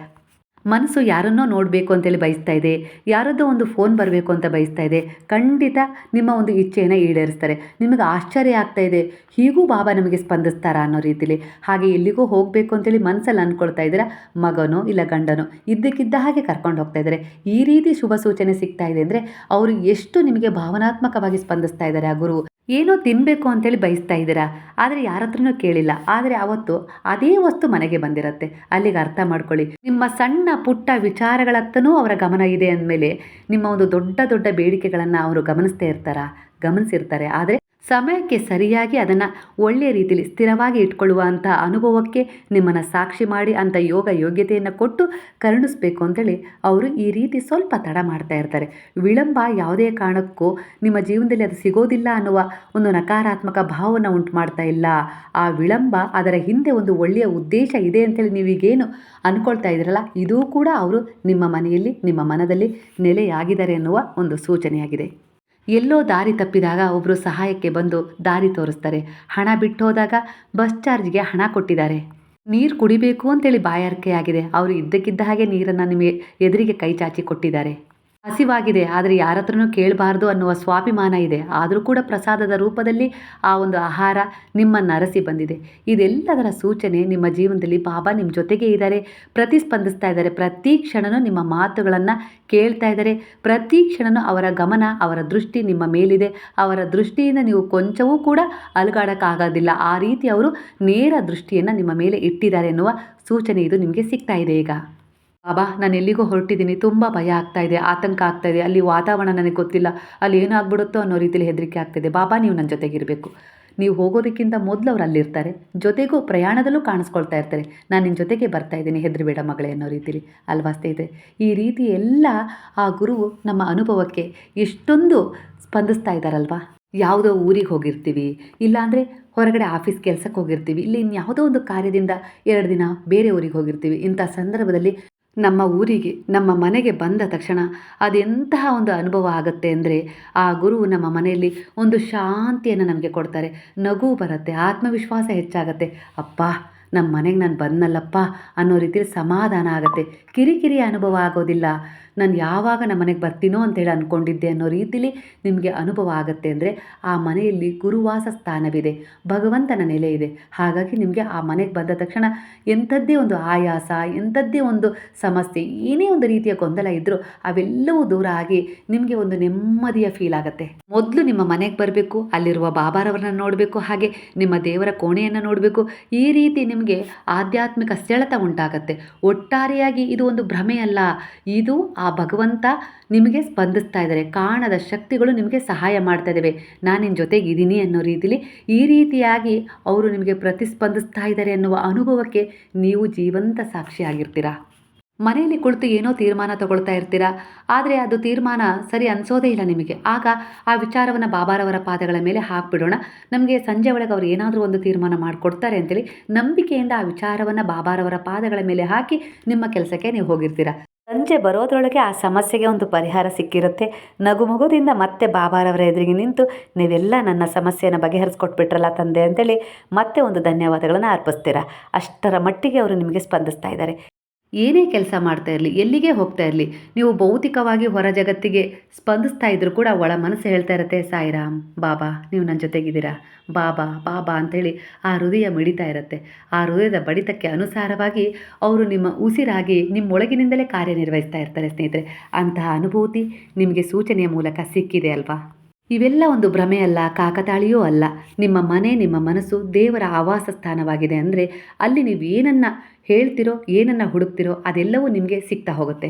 ಮನಸ್ಸು ಯಾರನ್ನೋ ನೋಡಬೇಕು ಅಂತೇಳಿ ಬಯಸ್ತಾ ಇದೆ. ಯಾರದ್ದೋ ಒಂದು ಫೋನ್ ಬರಬೇಕು ಅಂತ ಬಯಸ್ತಾ ಇದೆ. ಖಂಡಿತ ನಿಮ್ಮ ಒಂದು ಇಚ್ಛೆಯನ್ನು ಈಡೇರಿಸ್ತಾರೆ. ನಿಮಗೆ ಆಶ್ಚರ್ಯ ಆಗ್ತಾ ಇದೆ. ಹೀಗೂ ಬಾಬಾ ನಮಗೆ ಸ್ಪಂದಿಸ್ತಾರಾ ಅನ್ನೋ ರೀತಿಲಿ. ಹಾಗೆ ಎಲ್ಲಿಗೂ ಹೋಗಬೇಕು ಅಂತೇಳಿ ಮನಸ್ಸಲ್ಲಿ ಅಂದ್ಕೊಳ್ತಾ ಇದ್ದೀರಾ? ಮಗನೋ ಇಲ್ಲ ಗಂಡನೋ? ಇದ್ದಕ್ಕಿದ್ದ ಹಾಗೆ ಕರ್ಕೊಂಡು ಹೋಗ್ತಾ ಇದ್ದಾರೆ. ಈ ರೀತಿ ಶುಭ ಸೂಚನೆ ಸಿಗ್ತಾ ಇದೆ ಅಂದರೆ ಅವರು ಎಷ್ಟು ನಿಮಗೆ ಭಾವನಾತ್ಮಕವಾಗಿ ಸ್ಪಂದಿಸ್ತಾ ಇದ್ದಾರೆ ಆ ಗುರು? ಏನೋ ತಿನ್ನಬೇಕು ಅಂತೇಳಿ ಬಯಸ್ತಾ ಇದ್ದೀರಾ? ಆದರೆ ಯಾರ ಕೇಳಿಲ್ಲ. ಆದರೆ ಅವತ್ತು ಅದೇ ವಸ್ತು ಮನೆಗೆ ಬಂದಿರತ್ತೆ. ಅಲ್ಲಿಗೆ ಅರ್ಥ ಮಾಡ್ಕೊಳ್ಳಿ. ನಿಮ್ಮ ಸಣ್ಣ ಪುಟ್ಟ ವಿಚಾರಗಳತ್ತನೂ ಅವರ ಗಮನ ಇದೆ ಅಂದಮೇಲೆ ನಿಮ್ಮ ಒಂದು ದೊಡ್ಡ ದೊಡ್ಡ ಬೇಡಿಕೆಗಳನ್ನು ಅವರು ಗಮನಿಸ್ತಾ ಇರ್ತಾರಾ? ಗಮನಿಸಿರ್ತಾರೆ. ಆದರೆ ಸಮಯಕ್ಕೆ ಸರಿಯಾಗಿ ಅದನ್ನು ಒಳ್ಳೆಯ ರೀತಿಯಲ್ಲಿ ಸ್ಥಿರವಾಗಿ ಇಟ್ಕೊಳ್ಳುವಂಥ ಅನುಭವಕ್ಕೆ ನಿಮ್ಮನ್ನು ಸಾಕ್ಷಿ ಮಾಡಿ ಅಂತ ಯೋಗ ಯೋಗ್ಯತೆಯನ್ನು ಕೊಟ್ಟು ಕರುಣಿಸ್ಬೇಕು ಅಂತೇಳಿ ಅವರು ಈ ರೀತಿ ಸ್ವಲ್ಪ ತಡ ಮಾಡ್ತಾ ಇರ್ತಾರೆ. ವಿಳಂಬ ಯಾವುದೇ ಕಾರಣಕ್ಕೂ ನಿಮ್ಮ ಜೀವನದಲ್ಲಿ ಅದು ಸಿಗೋದಿಲ್ಲ ಅನ್ನುವ ಒಂದು ನಕಾರಾತ್ಮಕ ಭಾವವನ್ನು ಉಂಟು ಮಾಡ್ತಾ ಇಲ್ಲ. ಆ ವಿಳಂಬ ಅದರ ಹಿಂದೆ ಒಂದು ಒಳ್ಳೆಯ ಉದ್ದೇಶ ಇದೆ ಅಂತೇಳಿ ನೀವೀಗೇನು ಅಂದ್ಕೊಳ್ತಾ ಇದ್ರಲ್ಲ, ಇದೂ ಕೂಡ ಅವರು ನಿಮ್ಮ ಮನೆಯಲ್ಲಿ, ನಿಮ್ಮ ಮನದಲ್ಲಿ ನೆಲೆಯಾಗಿದ್ದಾರೆ ಎನ್ನುವ ಒಂದು ಸೂಚನೆಯಾಗಿದೆ. ಎಲ್ಲೋ ದಾರಿ ತಪ್ಪಿದಾಗ ಒಬ್ಬರು ಸಹಾಯಕ್ಕೆ ಬಂದು ದಾರಿ ತೋರಿಸ್ತಾರೆ. ಹಣ ಬಿಟ್ಟು ಹೋದಾಗ ಬಸ್ ಚಾರ್ಜ್ಗೆ ಹಣ ಕೊಟ್ಟಿದ್ದಾರೆ. ನೀರು ಕುಡಿಬೇಕು ಅಂತೇಳಿ ಬಾಯಾರಿಕೆ ಆಗಿದೆ. ಅವರು ಇದ್ದಕ್ಕಿದ್ದ ಹಾಗೆ ನೀರನ್ನು ನಿಮಗೆ ಎದುರಿಗೆ ಕೈ ಚಾಚಿ ಕೊಟ್ಟಿದ್ದಾರೆ. ಹಸಿವಾಗಿದೆ, ಆದರೆ ಯಾರ ಹತ್ರನೂ ಕೇಳಬಾರ್ದು ಅನ್ನುವ ಸ್ವಾಭಿಮಾನ ಇದೆ. ಆದರೂ ಕೂಡ ಪ್ರಸಾದದ ರೂಪದಲ್ಲಿ ಆ ಒಂದು ಆಹಾರ ನಿಮ್ಮನ್ನು ಅರಸಿ ಬಂದಿದೆ. ಇದೆಲ್ಲದರ ಸೂಚನೆ ನಿಮ್ಮ ಜೀವನದಲ್ಲಿ ಬಾಬಾ ನಿಮ್ಮ ಜೊತೆಗೆ ಇದ್ದಾರೆ. ಪ್ರತಿಸ್ಪಂದಿಸ್ತಾ ಇದ್ದಾರೆ. ಪ್ರತಿ ಕ್ಷಣನೂ ನಿಮ್ಮ ಮಾತುಗಳನ್ನು ಕೇಳ್ತಾ ಇದ್ದಾರೆ. ಪ್ರತಿ ಕ್ಷಣನೂ ಅವರ ಗಮನ, ಅವರ ದೃಷ್ಟಿ ನಿಮ್ಮ ಮೇಲಿದೆ. ಅವರ ದೃಷ್ಟಿಯಿಂದ ನೀವು ಕೊಂಚವೂ ಕೂಡ ಅಲುಗಾಡೋಕ್ಕಾಗೋದಿಲ್ಲ. ಆ ರೀತಿ ಅವರು ನೇರ ದೃಷ್ಟಿಯನ್ನು ನಿಮ್ಮ ಮೇಲೆ ಇಟ್ಟಿದ್ದಾರೆ ಎನ್ನುವ ಸೂಚನೆ ಇದು ನಿಮಗೆ ಸಿಗ್ತಾ ಇದೆ ಈಗ. ಬಾಬಾ, ನಾನು ಎಲ್ಲಿಗೋ ಹೊರಟಿದ್ದೀನಿ. ತುಂಬ ಭಯ ಆಗ್ತಾ ಇದೆ, ಆತಂಕ ಆಗ್ತಾ ಇದೆ. ಅಲ್ಲಿ ವಾತಾವರಣ ನನಗೆ ಗೊತ್ತಿಲ್ಲ. ಅಲ್ಲಿ ಏನಾಗ್ಬಿಡುತ್ತೋ ಅನ್ನೋ ರೀತಿಯಲ್ಲಿ ಹೆದರಿಕೆ ಆಗ್ತಿದೆ ಬಾಬಾ, ನೀವು ನನ್ನ ಜೊತೆಗಿರಬೇಕು. ನೀವು ಹೋಗೋದಕ್ಕಿಂತ ಮೊದಲು ಅವ್ರು ಅಲ್ಲಿರ್ತಾರೆ. ಜೊತೆಗೂ ಪ್ರಯಾಣದಲ್ಲೂ ಕಾಣಿಸ್ಕೊಳ್ತಾ ಇರ್ತಾರೆ. ನಾನು ನಿನ್ನ ಜೊತೆಗೆ ಬರ್ತಾ ಇದ್ದೀನಿ, ಹೆದರಿಬೇಡ ಮಗಳೇ ಅನ್ನೋ ರೀತಿಲಿ. ಅಲ್ವಾ ಸ್ನೇಹಿತರೆ? ಈ ರೀತಿ ಎಲ್ಲ ಆ ಗುರು ನಮ್ಮ ಅನುಭವಕ್ಕೆ ಎಷ್ಟೊಂದು ಸ್ಪಂದಿಸ್ತಾ ಇದ್ದಾರಲ್ವಾ ಯಾವುದೋ ಊರಿಗೆ ಹೋಗಿರ್ತೀವಿ, ಇಲ್ಲಾಂದರೆ ಹೊರಗಡೆ ಆಫೀಸ್ ಕೆಲಸಕ್ಕೆ ಹೋಗಿರ್ತೀವಿ, ಇಲ್ಲಿ ಇನ್ಯಾವುದೋ ಒಂದು ಕಾರ್ಯದಿಂದ ಎರಡು ದಿನ ಬೇರೆ ಊರಿಗೆ ಹೋಗಿರ್ತೀವಿ. ಇಂಥ ಸಂದರ್ಭದಲ್ಲಿ ನಮ್ಮ ಊರಿಗೆ, ನಮ್ಮ ಮನೆಗೆ ಬಂದ ತಕ್ಷಣ ಅದೆಂತಹ ಒಂದು ಅನುಭವ ಆಗುತ್ತೆ ಅಂದರೆ ಆ ಗುರು ನಮ್ಮ ಮನೆಯಲ್ಲಿ ಒಂದು ಶಾಂತಿಯನ್ನು ನಮಗೆ ಕೊಡ್ತಾರೆ. ನಗು ಬರುತ್ತೆ, ಆತ್ಮವಿಶ್ವಾಸ ಹೆಚ್ಚಾಗತ್ತೆ. ಅಪ್ಪ ನಮ್ಮ ಮನೆಗೆ ನಾನು ಬಂದನಲ್ಲಪ್ಪ ಅನ್ನೋ ರೀತಿಯಲ್ಲಿ ಸಮಾಧಾನ ಆಗುತ್ತೆ. ಕಿರಿಕಿರಿ ಅನುಭವ ಆಗೋದಿಲ್ಲ. ನಾನು ಯಾವಾಗ ನಮ್ಮ ಮನೆಗೆ ಬರ್ತೀನೋ ಅಂತೇಳಿ ಅಂದ್ಕೊಂಡಿದ್ದೆ ಅನ್ನೋ ರೀತಿಲಿ ನಿಮಗೆ ಅನುಭವ ಆಗುತ್ತೆ ಅಂದರೆ ಆ ಮನೆಯಲ್ಲಿ ಗುರುವಾಸ ಸ್ಥಾನವಿದೆ, ಭಗವಂತನ ನೆಲೆ ಇದೆ. ಹಾಗಾಗಿ ನಿಮಗೆ ಆ ಮನೆಗೆ ಬಂದ ತಕ್ಷಣ ಎಂಥದ್ದೇ ಒಂದು ಆಯಾಸ, ಎಂಥದ್ದೇ ಒಂದು ಸಮಸ್ಯೆ, ಏನೇ ಒಂದು ರೀತಿಯ ಗೊಂದಲ ಇದ್ದರೂ ಅವೆಲ್ಲವೂ ದೂರ ಆಗಿ ನಿಮಗೆ ಒಂದು ನೆಮ್ಮದಿಯ ಫೀಲ್ ಆಗುತ್ತೆ. ಮೊದಲು ನಿಮ್ಮ ಮನೆಗೆ ಬರಬೇಕು, ಅಲ್ಲಿರುವ ಬಾಬಾರವರನ್ನ ನೋಡಬೇಕು, ಹಾಗೆ ನಿಮ್ಮ ದೇವರ ಕೋಣೆಯನ್ನು ನೋಡಬೇಕು, ಈ ರೀತಿ ನಿಮಗೆ ಆಧ್ಯಾತ್ಮಿಕ ಸೆಳೆತ ಉಂಟಾಗುತ್ತೆ. ಒಟ್ಟಾರೆಯಾಗಿ ಇದು ಒಂದು ಭ್ರಮೆಯಲ್ಲ, ಇದು ಭಗವಂತ ನಿಮಗೆ ಸ್ಪಂದಿಸ್ತಾ ಇದ್ದಾರೆ. ಕಾಣದ ಶಕ್ತಿಗಳು ನಿಮಗೆ ಸಹಾಯ ಮಾಡ್ತಾ ಇದ್ದಾವೆ. ನಾನು ನಿನ್ನ ಜೊತೆಗೆ ಇದ್ದೀನಿ ಅನ್ನೋ ರೀತಿಲಿ ಈ ರೀತಿಯಾಗಿ ಅವರು ನಿಮಗೆ ಪ್ರತಿಸ್ಪಂದಿಸ್ತಾ ಇದ್ದಾರೆ ಅನ್ನುವ ಅನುಭವಕ್ಕೆ ನೀವು ಜೀವಂತ ಸಾಕ್ಷಿಯಾಗಿರ್ತೀರಾ ಮನೆಯಲ್ಲಿ ಕುಳಿತು ಏನೋ ತೀರ್ಮಾನ ತಗೊಳ್ತಾ ಇರ್ತೀರಾ? ಆದರೆ ಅದು ತೀರ್ಮಾನ ಸರಿ ಅನಿಸೋದೇ ಇಲ್ಲ ನಿಮಗೆ. ಆಗ ಆ ವಿಚಾರವನ್ನು ಬಾಬಾರವರ ಪಾದಗಳ ಮೇಲೆ ಹಾಕ್ಬಿಡೋಣ. ನಮಗೆ ಸಂಜೆ ಒಳಗೆ ಅವ್ರು ಏನಾದರೂ ಒಂದು ತೀರ್ಮಾನ ಮಾಡಿಕೊಡ್ತಾರೆ ಅಂತೇಳಿ ನಂಬಿಕೆಯಿಂದ ಆ ವಿಚಾರವನ್ನು ಬಾಬಾರವರ ಪಾದಗಳ ಮೇಲೆ ಹಾಕಿ ನಿಮ್ಮ ಕೆಲಸಕ್ಕೆ ನೀವು ಹೋಗಿರ್ತೀರ? ಸಂಜೆ ಬರೋದ್ರೊಳಗೆ ಆ ಸಮಸ್ಯೆಗೆ ಒಂದು ಪರಿಹಾರ ಸಿಕ್ಕಿರುತ್ತೆ. ನಗುಮಗುದಿಂದ ಮತ್ತೆ ಬಾಬಾರವರ ಎದುರಿಗೆ ನಿಂತು, ನೀವೆಲ್ಲ ನನ್ನ ಸಮಸ್ಯೆಯನ್ನು ಬಗೆಹರಿಸ್ಕೊಟ್ಬಿಟ್ರಲ್ಲ ತಂದೆ ಅಂತೇಳಿ ಮತ್ತೆ ಒಂದು ಧನ್ಯವಾದಗಳನ್ನು ಅರ್ಪಿಸ್ತೀರಾ? ಅಷ್ಟರ ಮಟ್ಟಿಗೆ ಅವರು ನಿಮಗೆ ಸ್ಪಂದಿಸ್ತಾ ಇದ್ದಾರೆ. ಏನೇ ಕೆಲಸ ಮಾಡ್ತಾ ಇರಲಿ, ಎಲ್ಲಿಗೆ ಹೋಗ್ತಾ ಇರಲಿ, ನೀವು ಭೌತಿಕವಾಗಿ ಹೊರ ಜಗತ್ತಿಗೆ ಸ್ಪಂದಿಸ್ತಾ ಇದ್ದರೂ ಕೂಡ ಒಳ ಮನಸ್ಸು ಹೇಳ್ತಾ ಇರುತ್ತೆ, ಸಾಯಿರಾಮ್, ಬಾಬಾ, ನೀವು ನನ್ನ ಜೊತೆಗಿದ್ದೀರಾ? ಬಾಬಾ ಬಾಬಾ ಅಂಥೇಳಿ ಆ ಹೃದಯ ಮಿಡಿತಾ ಇರುತ್ತೆ. ಆ ಹೃದಯದ ಬಡಿತಕ್ಕೆ ಅನುಸಾರವಾಗಿ ಅವರು ನಿಮ್ಮ ಉಸಿರಾಗಿ ನಿಮ್ಮೊಳಗಿನಿಂದಲೇ ಕಾರ್ಯನಿರ್ವಹಿಸ್ತಾ ಇರ್ತಾರೆ ಸ್ನೇಹಿತರೆ. ಅಂತಹ ಅನುಭೂತಿ ನಿಮಗೆ ಸೂಚನೆಯ ಮೂಲಕ ಸಿಕ್ಕಿದೆ ಅಲ್ವಾ? ಇವೆಲ್ಲ ಒಂದು ಭ್ರಮೆಯಲ್ಲ ಕಾಕತಾಳಿಯೂ ಅಲ್ಲ. ನಿಮ್ಮ ಮನೆ, ನಿಮ್ಮ ಮನಸ್ಸು ದೇವರ ಆವಾಸ ಸ್ಥಾನವಾಗಿದೆ ಅಂದರೆ ಅಲ್ಲಿ ನೀವು ಏನನ್ನು ಹೇಳ್ತಿರೋ, ಏನನ್ನು ಹುಡುಕ್ತಿರೋ, ಅದೆಲ್ಲವೂ ನಿಮಗೆ ಸಿಗ್ತಾ ಹೋಗುತ್ತೆ.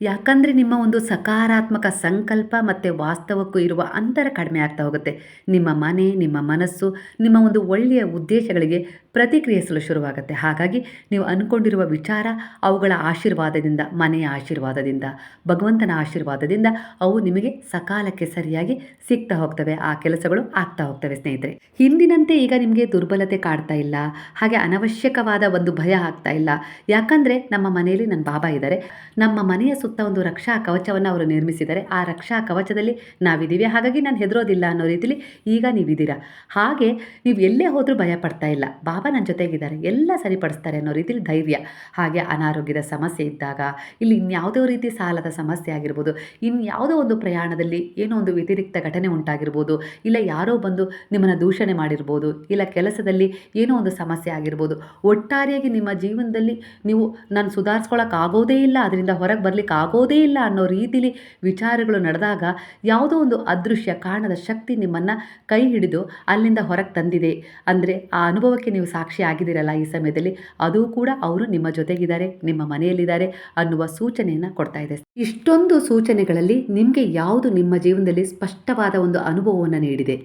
ಯಾಕಂದರೆ ನಿಮ್ಮ ಒಂದು ಸಕಾರಾತ್ಮಕ ಸಂಕಲ್ಪ ಮತ್ತು ವಾಸ್ತವಕ್ಕೂ ಇರುವ ಅಂತರ ಕಡಿಮೆ ಆಗ್ತಾ ಹೋಗುತ್ತೆ. ನಿಮ್ಮ ಮನೆ, ನಿಮ್ಮ ಮನಸ್ಸು, ನಿಮ್ಮ ಒಂದು ಒಳ್ಳೆಯ ಉದ್ದೇಶಗಳಿಗೆ ಪ್ರತಿಕ್ರಿಯಿಸಲು ಶುರುವಾಗುತ್ತೆ. ಹಾಗಾಗಿ ನೀವು ಅಂದ್ಕೊಂಡಿರುವ ವಿಚಾರ ಅವುಗಳ ಆಶೀರ್ವಾದದಿಂದ, ಮನೆಯ ಆಶೀರ್ವಾದದಿಂದ, ಭಗವಂತನ ಆಶೀರ್ವಾದದಿಂದ ಅವು ನಿಮಗೆ ಸಕಾಲಕ್ಕೆ ಸರಿಯಾಗಿ ಸಿಗ್ತಾ ಹೋಗ್ತವೆ. ಆ ಕೆಲಸಗಳು ಆಗ್ತಾ ಹೋಗ್ತವೆ ಸ್ನೇಹಿತರೆ. ಹಿಂದಿನಂತೆ ಈಗ ನಿಮಗೆ ದುರ್ಬಲತೆ ಕಾಡ್ತಾ ಇಲ್ಲ. ಹಾಗೆ ಅನವಶ್ಯಕವಾದ ಒಂದು ಭಯ ಆಗ್ತಾ ಇಲ್ಲ. ಯಾಕಂದರೆ ನಮ್ಮ ಮನೆಯಲ್ಲಿ ನನ್ನ ಬಾಬಾ ಇದ್ದಾರೆ. ನಮ್ಮ ಮನೆಯ ಸುತ್ತ ಒಂದು ರಕ್ಷಾ ಕವಚವನ್ನು ಅವರು ನಿರ್ಮಿಸಿದ್ದಾರೆ. ಆ ರಕ್ಷಾ ಕವಚದಲ್ಲಿ ನಾವಿದ್ದೀವಿ. ಹಾಗಾಗಿ ನಾನು ಹೆದರೋದಿಲ್ಲ ಅನ್ನೋ ರೀತಿಲಿ ಈಗ ನೀವಿದ್ದೀರಾ? ಹಾಗೆ ನೀವು ಎಲ್ಲೇ ಹೋದರೂ ಭಯ ಪಡ್ತಾ ಇಲ್ಲ. ಬಾಬಾ ನನ್ನ ಜೊತೆಗಿದ್ದಾರೆ, ಎಲ್ಲ ಸರಿಪಡಿಸ್ತಾರೆ ಅನ್ನೋ ರೀತಿಲಿ ಧೈರ್ಯ, ಹಾಗೆ ಅನಾರೋಗ್ಯದ ಸಮಸ್ಯೆ ಇದ್ದಾಗ, ಇಲ್ಲಿ ಇನ್ಯಾವುದೋ ರೀತಿ ಸಾಲದ ಸಮಸ್ಯೆ ಆಗಿರ್ಬೋದು ಇನ್ಯಾವುದೋ ಒಂದು ಪ್ರಯಾಣದಲ್ಲಿ ಏನೋ ಒಂದು ವ್ಯತಿರಿಕ್ತ ಘಟನೆ ಉಂಟಾಗಿರ್ಬೋದು, ಇಲ್ಲ ಯಾರೋ ಬಂದು ನಿಮ್ಮನ್ನು ದೂಷಣೆ ಮಾಡಿರ್ಬೋದು, ಇಲ್ಲ ಕೆಲಸದಲ್ಲಿ ಏನೋ ಒಂದು ಸಮಸ್ಯೆ ಆಗಿರ್ಬೋದು, ಒಟ್ಟಾರೆಯಾಗಿ ನಿಮ್ಮ ಜೀವನದಲ್ಲಿ ನೀವು ನಾನು ಸುಧಾರಿಸ್ಕೊಳ್ಳೋಕ್ಕಾಗೋದೇ ಇಲ್ಲ, ಅದರಿಂದ ಹೊರಗೆ ಬರಲಿಕ್ಕೆ ಆಗೋದೇ ಇಲ್ಲ ಅನ್ನೋ ರೀತಿಲಿ ವಿಚಾರಗಳು ನಡೆದಾಗ ಯಾವುದೋ ಒಂದು ಅದೃಶ್ಯ ಕಾಣದ ಶಕ್ತಿ ನಿಮ್ಮನ್ನು ಕೈ ಹಿಡಿದು ಅಲ್ಲಿಂದ ಹೊರಗೆ ತಂದಿದೆ. ಅಂದರೆ ಆ ಅನುಭವಕ್ಕೆ ನೀವು ಸಾಕ್ಷಿ ಆಗಿದ್ದೀರಲ್ಲ ಈ ಸಮಯದಲ್ಲಿ, ಅದು ಕೂಡ ಅವರು ನಿಮ್ಮ ಜೊತೆಗಿದ್ದಾರೆ, ನಿಮ್ಮ ಮನೆಯಲ್ಲಿದ್ದಾರೆ ಅನ್ನುವ ಸೂಚನೆಯನ್ನು ಕೊಡ್ತಾ ಇದೆ. ಇಷ್ಟೊಂದು ಸೂಚನೆಗಳಲ್ಲಿ ನಿಮಗೆ ಯಾವುದು ನಿಮ್ಮ ಜೀವನದಲ್ಲಿ ಸ್ಪಷ್ಟವಾದ ಒಂದು ಅನುಭವವನ್ನು ನೀಡಿದೆ?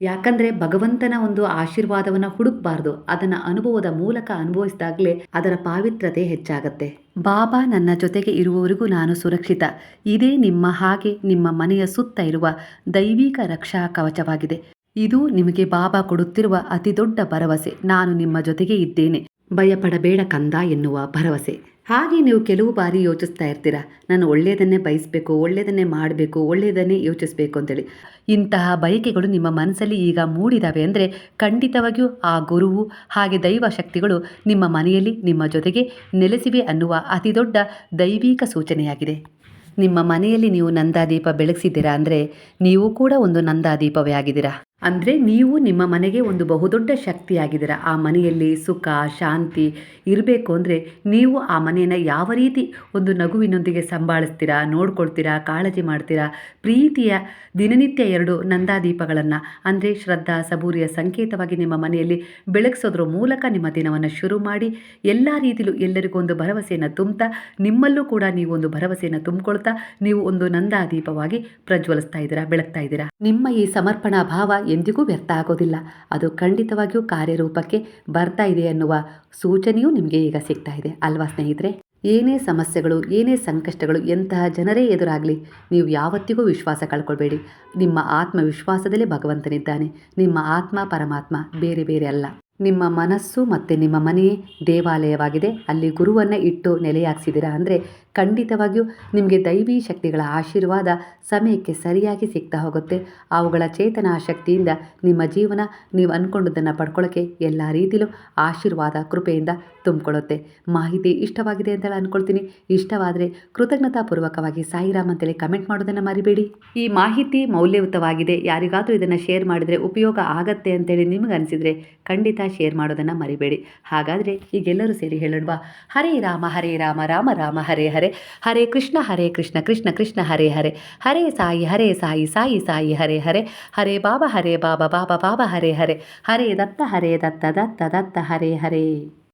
ಯಾಕಂದ್ರೆ ಭಗವಂತನ ಒಂದು ಆಶೀರ್ವಾದವನ್ನು ಹುಡುಕ್ಬಾರ್ದು, ಅದನ್ನ ಅನುಭವದ ಮೂಲಕ ಅನುಭವಿಸಿದಾಗಲೇ ಅದರ ಪಾವಿತ್ರತೆ ಹೆಚ್ಚಾಗತ್ತೆ. ಬಾಬಾ ನನ್ನ ಜೊತೆಗೆ ಇರುವವರೆಗೂ ನಾನು ಸುರಕ್ಷಿತ, ಇದೇ ನಿಮ್ಮ ಹಾಗೆ ನಿಮ್ಮ ಮನೆಯ ಸುತ್ತ ಇರುವ ದೈವಿಕ ರಕ್ಷಾ ಕವಚವಾಗಿದೆ. ಇದು ನಿಮಗೆ ಬಾಬಾ ಕೊಡುತ್ತಿರುವ ಅತಿ ದೊಡ್ಡ ಭರವಸೆ. ನಾನು ನಿಮ್ಮ ಜೊತೆಗೆ ಇದ್ದೇನೆ. ಭಯಪಡಬೇಡ ಕಂದ ಎನ್ನುವ ಭರವಸೆ. ಹಾಗೆ ನೀವು ಕೆಲವು ಬಾರಿ ಯೋಚಿಸ್ತಾ ಇರ್ತೀರ? ನಾನು ಒಳ್ಳೆಯದನ್ನೇ ಬಯಸಬೇಕು, ಒಳ್ಳೆಯದನ್ನೇ ಮಾಡಬೇಕು, ಒಳ್ಳೆಯದನ್ನೇ ಯೋಚಿಸಬೇಕು ಅಂತೇಳಿ. ಇಂತಹ ಬಯಕೆಗಳು ನಿಮ್ಮ ಮನಸ್ಸಲ್ಲಿ ಈಗ ಮೂಡಿದಾವೆ ಅಂದರೆ ಖಂಡಿತವಾಗಿಯೂ ಆ ಗುರುವು ಹಾಗೆ ದೈವ ಶಕ್ತಿಗಳು ನಿಮ್ಮ ಮನೆಯಲ್ಲಿ ನಿಮ್ಮ ಜೊತೆಗೆ ನೆಲೆಸಿವೆ ಅನ್ನುವ ಅತಿ ದೊಡ್ಡ ದೈವಿಕ ಸೂಚನೆಯಾಗಿದೆ. ನಿಮ್ಮ ಮನೆಯಲ್ಲಿ ನೀವು ನಂದಾದೀಪ ಬೆಳಗಿಸಿದ್ದೀರಾ ಅಂದರೆ ನೀವು ಕೂಡ ಒಂದು ನಂದಾದೀಪವೇ ಆಗಿದ್ದೀರಾ? ಅಂದರೆ ನೀವು ನಿಮ್ಮ ಮನೆಗೆ ಒಂದು ಬಹುದೊಡ್ಡ ಶಕ್ತಿಯಾಗಿದ್ದೀರ. ಆ ಮನೆಯಲ್ಲಿ ಸುಖ, ಶಾಂತಿ ಇರಬೇಕು ಅಂದರೆ ನೀವು ಆ ಮನೆಯನ್ನು ಯಾವ ರೀತಿ ಒಂದು ನಗುವಿನೊಂದಿಗೆ ಸಂಭಾಳಿಸ್ತೀರಾ, ನೋಡ್ಕೊಳ್ತೀರಾ, ಕಾಳಜಿ ಮಾಡ್ತೀರಾ, ಪ್ರೀತಿಯ ದಿನನಿತ್ಯ ಎರಡು ನಂದಾದೀಪಗಳನ್ನು ಅಂದರೆ ಶ್ರದ್ಧಾ, ಸಬೂರಿಯ ಸಂಕೇತವಾಗಿ ನಿಮ್ಮ ಮನೆಯಲ್ಲಿ ಬೆಳಗಿಸೋದ್ರ ಮೂಲಕ ನಿಮ್ಮ ದಿನವನ್ನು ಶುರು ಮಾಡಿ ಎಲ್ಲ ರೀತಿಯಲ್ಲೂ ಎಲ್ಲರಿಗೂ ಒಂದು ಭರವಸೆಯನ್ನು ತುಂಬ್ತಾ ನಿಮ್ಮಲ್ಲೂ ಕೂಡ ನೀವು ಒಂದು ಭರವಸೆಯನ್ನು ತುಂಬಿಕೊಳ್ತಾ, ನೀವು ಒಂದು ನಂದಾದೀಪವಾಗಿ ಪ್ರಜ್ವಲಿಸ್ತಾ ಇದ್ದೀರಾ, ಬೆಳಗ್ತಾ ಇದ್ದೀರಾ. ನಿಮ್ಮ ಈ ಸಮರ್ಪಣಾ ಭಾವ ಎಂದಿಗೂ ವ್ಯರ್ಥ ಆಗೋದಿಲ್ಲ. ಅದು ಖಂಡಿತವಾಗಿಯೂ ಕಾರ್ಯರೂಪಕ್ಕೆ ಬರ್ತಾ ಇದೆ ಅನ್ನುವ ಸೂಚನೆಯೂ ನಿಮಗೆ ಈಗ ಸಿಗ್ತಾ ಇದೆ ಅಲ್ವಾ ಸ್ನೇಹಿತರೆ? ಏನೇ ಸಮಸ್ಯೆಗಳು, ಏನೇ ಸಂಕಷ್ಟಗಳು ಎಂತಹ ಜನರೇ ಎದುರಾಗಲಿ, ನೀವು ಯಾವತ್ತಿಗೂ ವಿಶ್ವಾಸ ಕಳ್ಕೊಳ್ಬೇಡಿ. ನಿಮ್ಮ ಆತ್ಮವಿಶ್ವಾಸದಲ್ಲೇ ಭಗವಂತನಿದ್ದಾನೆ. ನಿಮ್ಮ ಆತ್ಮ ಪರಮಾತ್ಮ ಬೇರೆ ಬೇರೆ ಅಲ್ಲ. ನಿಮ್ಮ ಮನಸ್ಸು ಮತ್ತು ನಿಮ್ಮ ಮನೆಯೇ ದೇವಾಲಯವಾಗಿದೆ. ಅಲ್ಲಿ ಗುರುವನ್ನು ಇಟ್ಟು ನೆಲೆಯಾಗಿಸಿದ್ದೀರಾ? ಅಂದರೆ ಖಂಡಿತವಾಗಿಯೂ ನಿಮಗೆ ದೈವಿ ಶಕ್ತಿಗಳ ಆಶೀರ್ವಾದ ಸಮಯಕ್ಕೆ ಸರಿಯಾಗಿ ಸಿಗ್ತಾ ಹೋಗುತ್ತೆ. ಅವುಗಳ ಚೇತನ ಶಕ್ತಿಯಿಂದ ನಿಮ್ಮ ಜೀವನ ನೀವು ಅಂದ್ಕೊಂಡದನ್ನು ಪಡ್ಕೊಳ್ಳೋಕ್ಕೆ ಎಲ್ಲ ರೀತಿಯಲ್ಲೂ ಆಶೀರ್ವಾದ, ಕೃಪೆಯಿಂದ ತುಂಬಿಕೊಳ್ಳುತ್ತೆ. ಮಾಹಿತಿ ಇಷ್ಟವಾಗಿದೆ ಅಂತ ಅಂದ್ಕೊಳ್ತೀನಿ ಇಷ್ಟವಾದರೆ ಕೃತಜ್ಞತಾಪೂರ್ವಕವಾಗಿ ಸಾಯಿರಾಮ್ ಅಂತೇಳಿ ಕಮೆಂಟ್ ಮಾಡೋದನ್ನು ಮರಿಬೇಡಿ. ಈ ಮಾಹಿತಿ ಮೌಲ್ಯಯುತವಾಗಿದೆ. ಯಾರಿಗಾದರೂ ಇದನ್ನು ಶೇರ್ ಮಾಡಿದರೆ ಉಪಯೋಗ ಆಗತ್ತೆ ಅಂತೇಳಿ ನಿಮಗೆ ಅನಿಸಿದರೆ ಖಂಡಿತ ಶೇರ್ ಮಾಡೋದನ್ನು ಮರಿಬೇಡಿ. ಹಾಗಾದರೆ ಈಗೆಲ್ಲರೂ ಸೇರಿ ಹೇಳೋಣವಾ? ಹರೇ ರಾಮ ಹರೇ ರಾಮ ರಾಮ ರಾಮ, ಹರೇ ಹರೇ. ಹರೇ ಕೃಷ್ಣ ಹರೇ ಕೃಷ್ಣ ಕೃಷ್ಣ ಕೃಷ್ಣ, ಹರೇ ಹರೇ. ಹರೇ ಸಾಯಿ ಹರೇ ಸಾಯಿ ಸಾಯಿ ಸಾಯಿ, ಹರೇ ಹರೇ. ಹರೇ ಬಾಬಾ ಹರೇ ಬಾಬಾ ಬಾಬಾ ಬಾಬಾ, ಹರೇ ಹರೇ. ಹರೇ ದತ್ತ ಹರೇ ದತ್ತ ದತ್ತ ದತ್ತ, ಹರೇ ಹರೇ.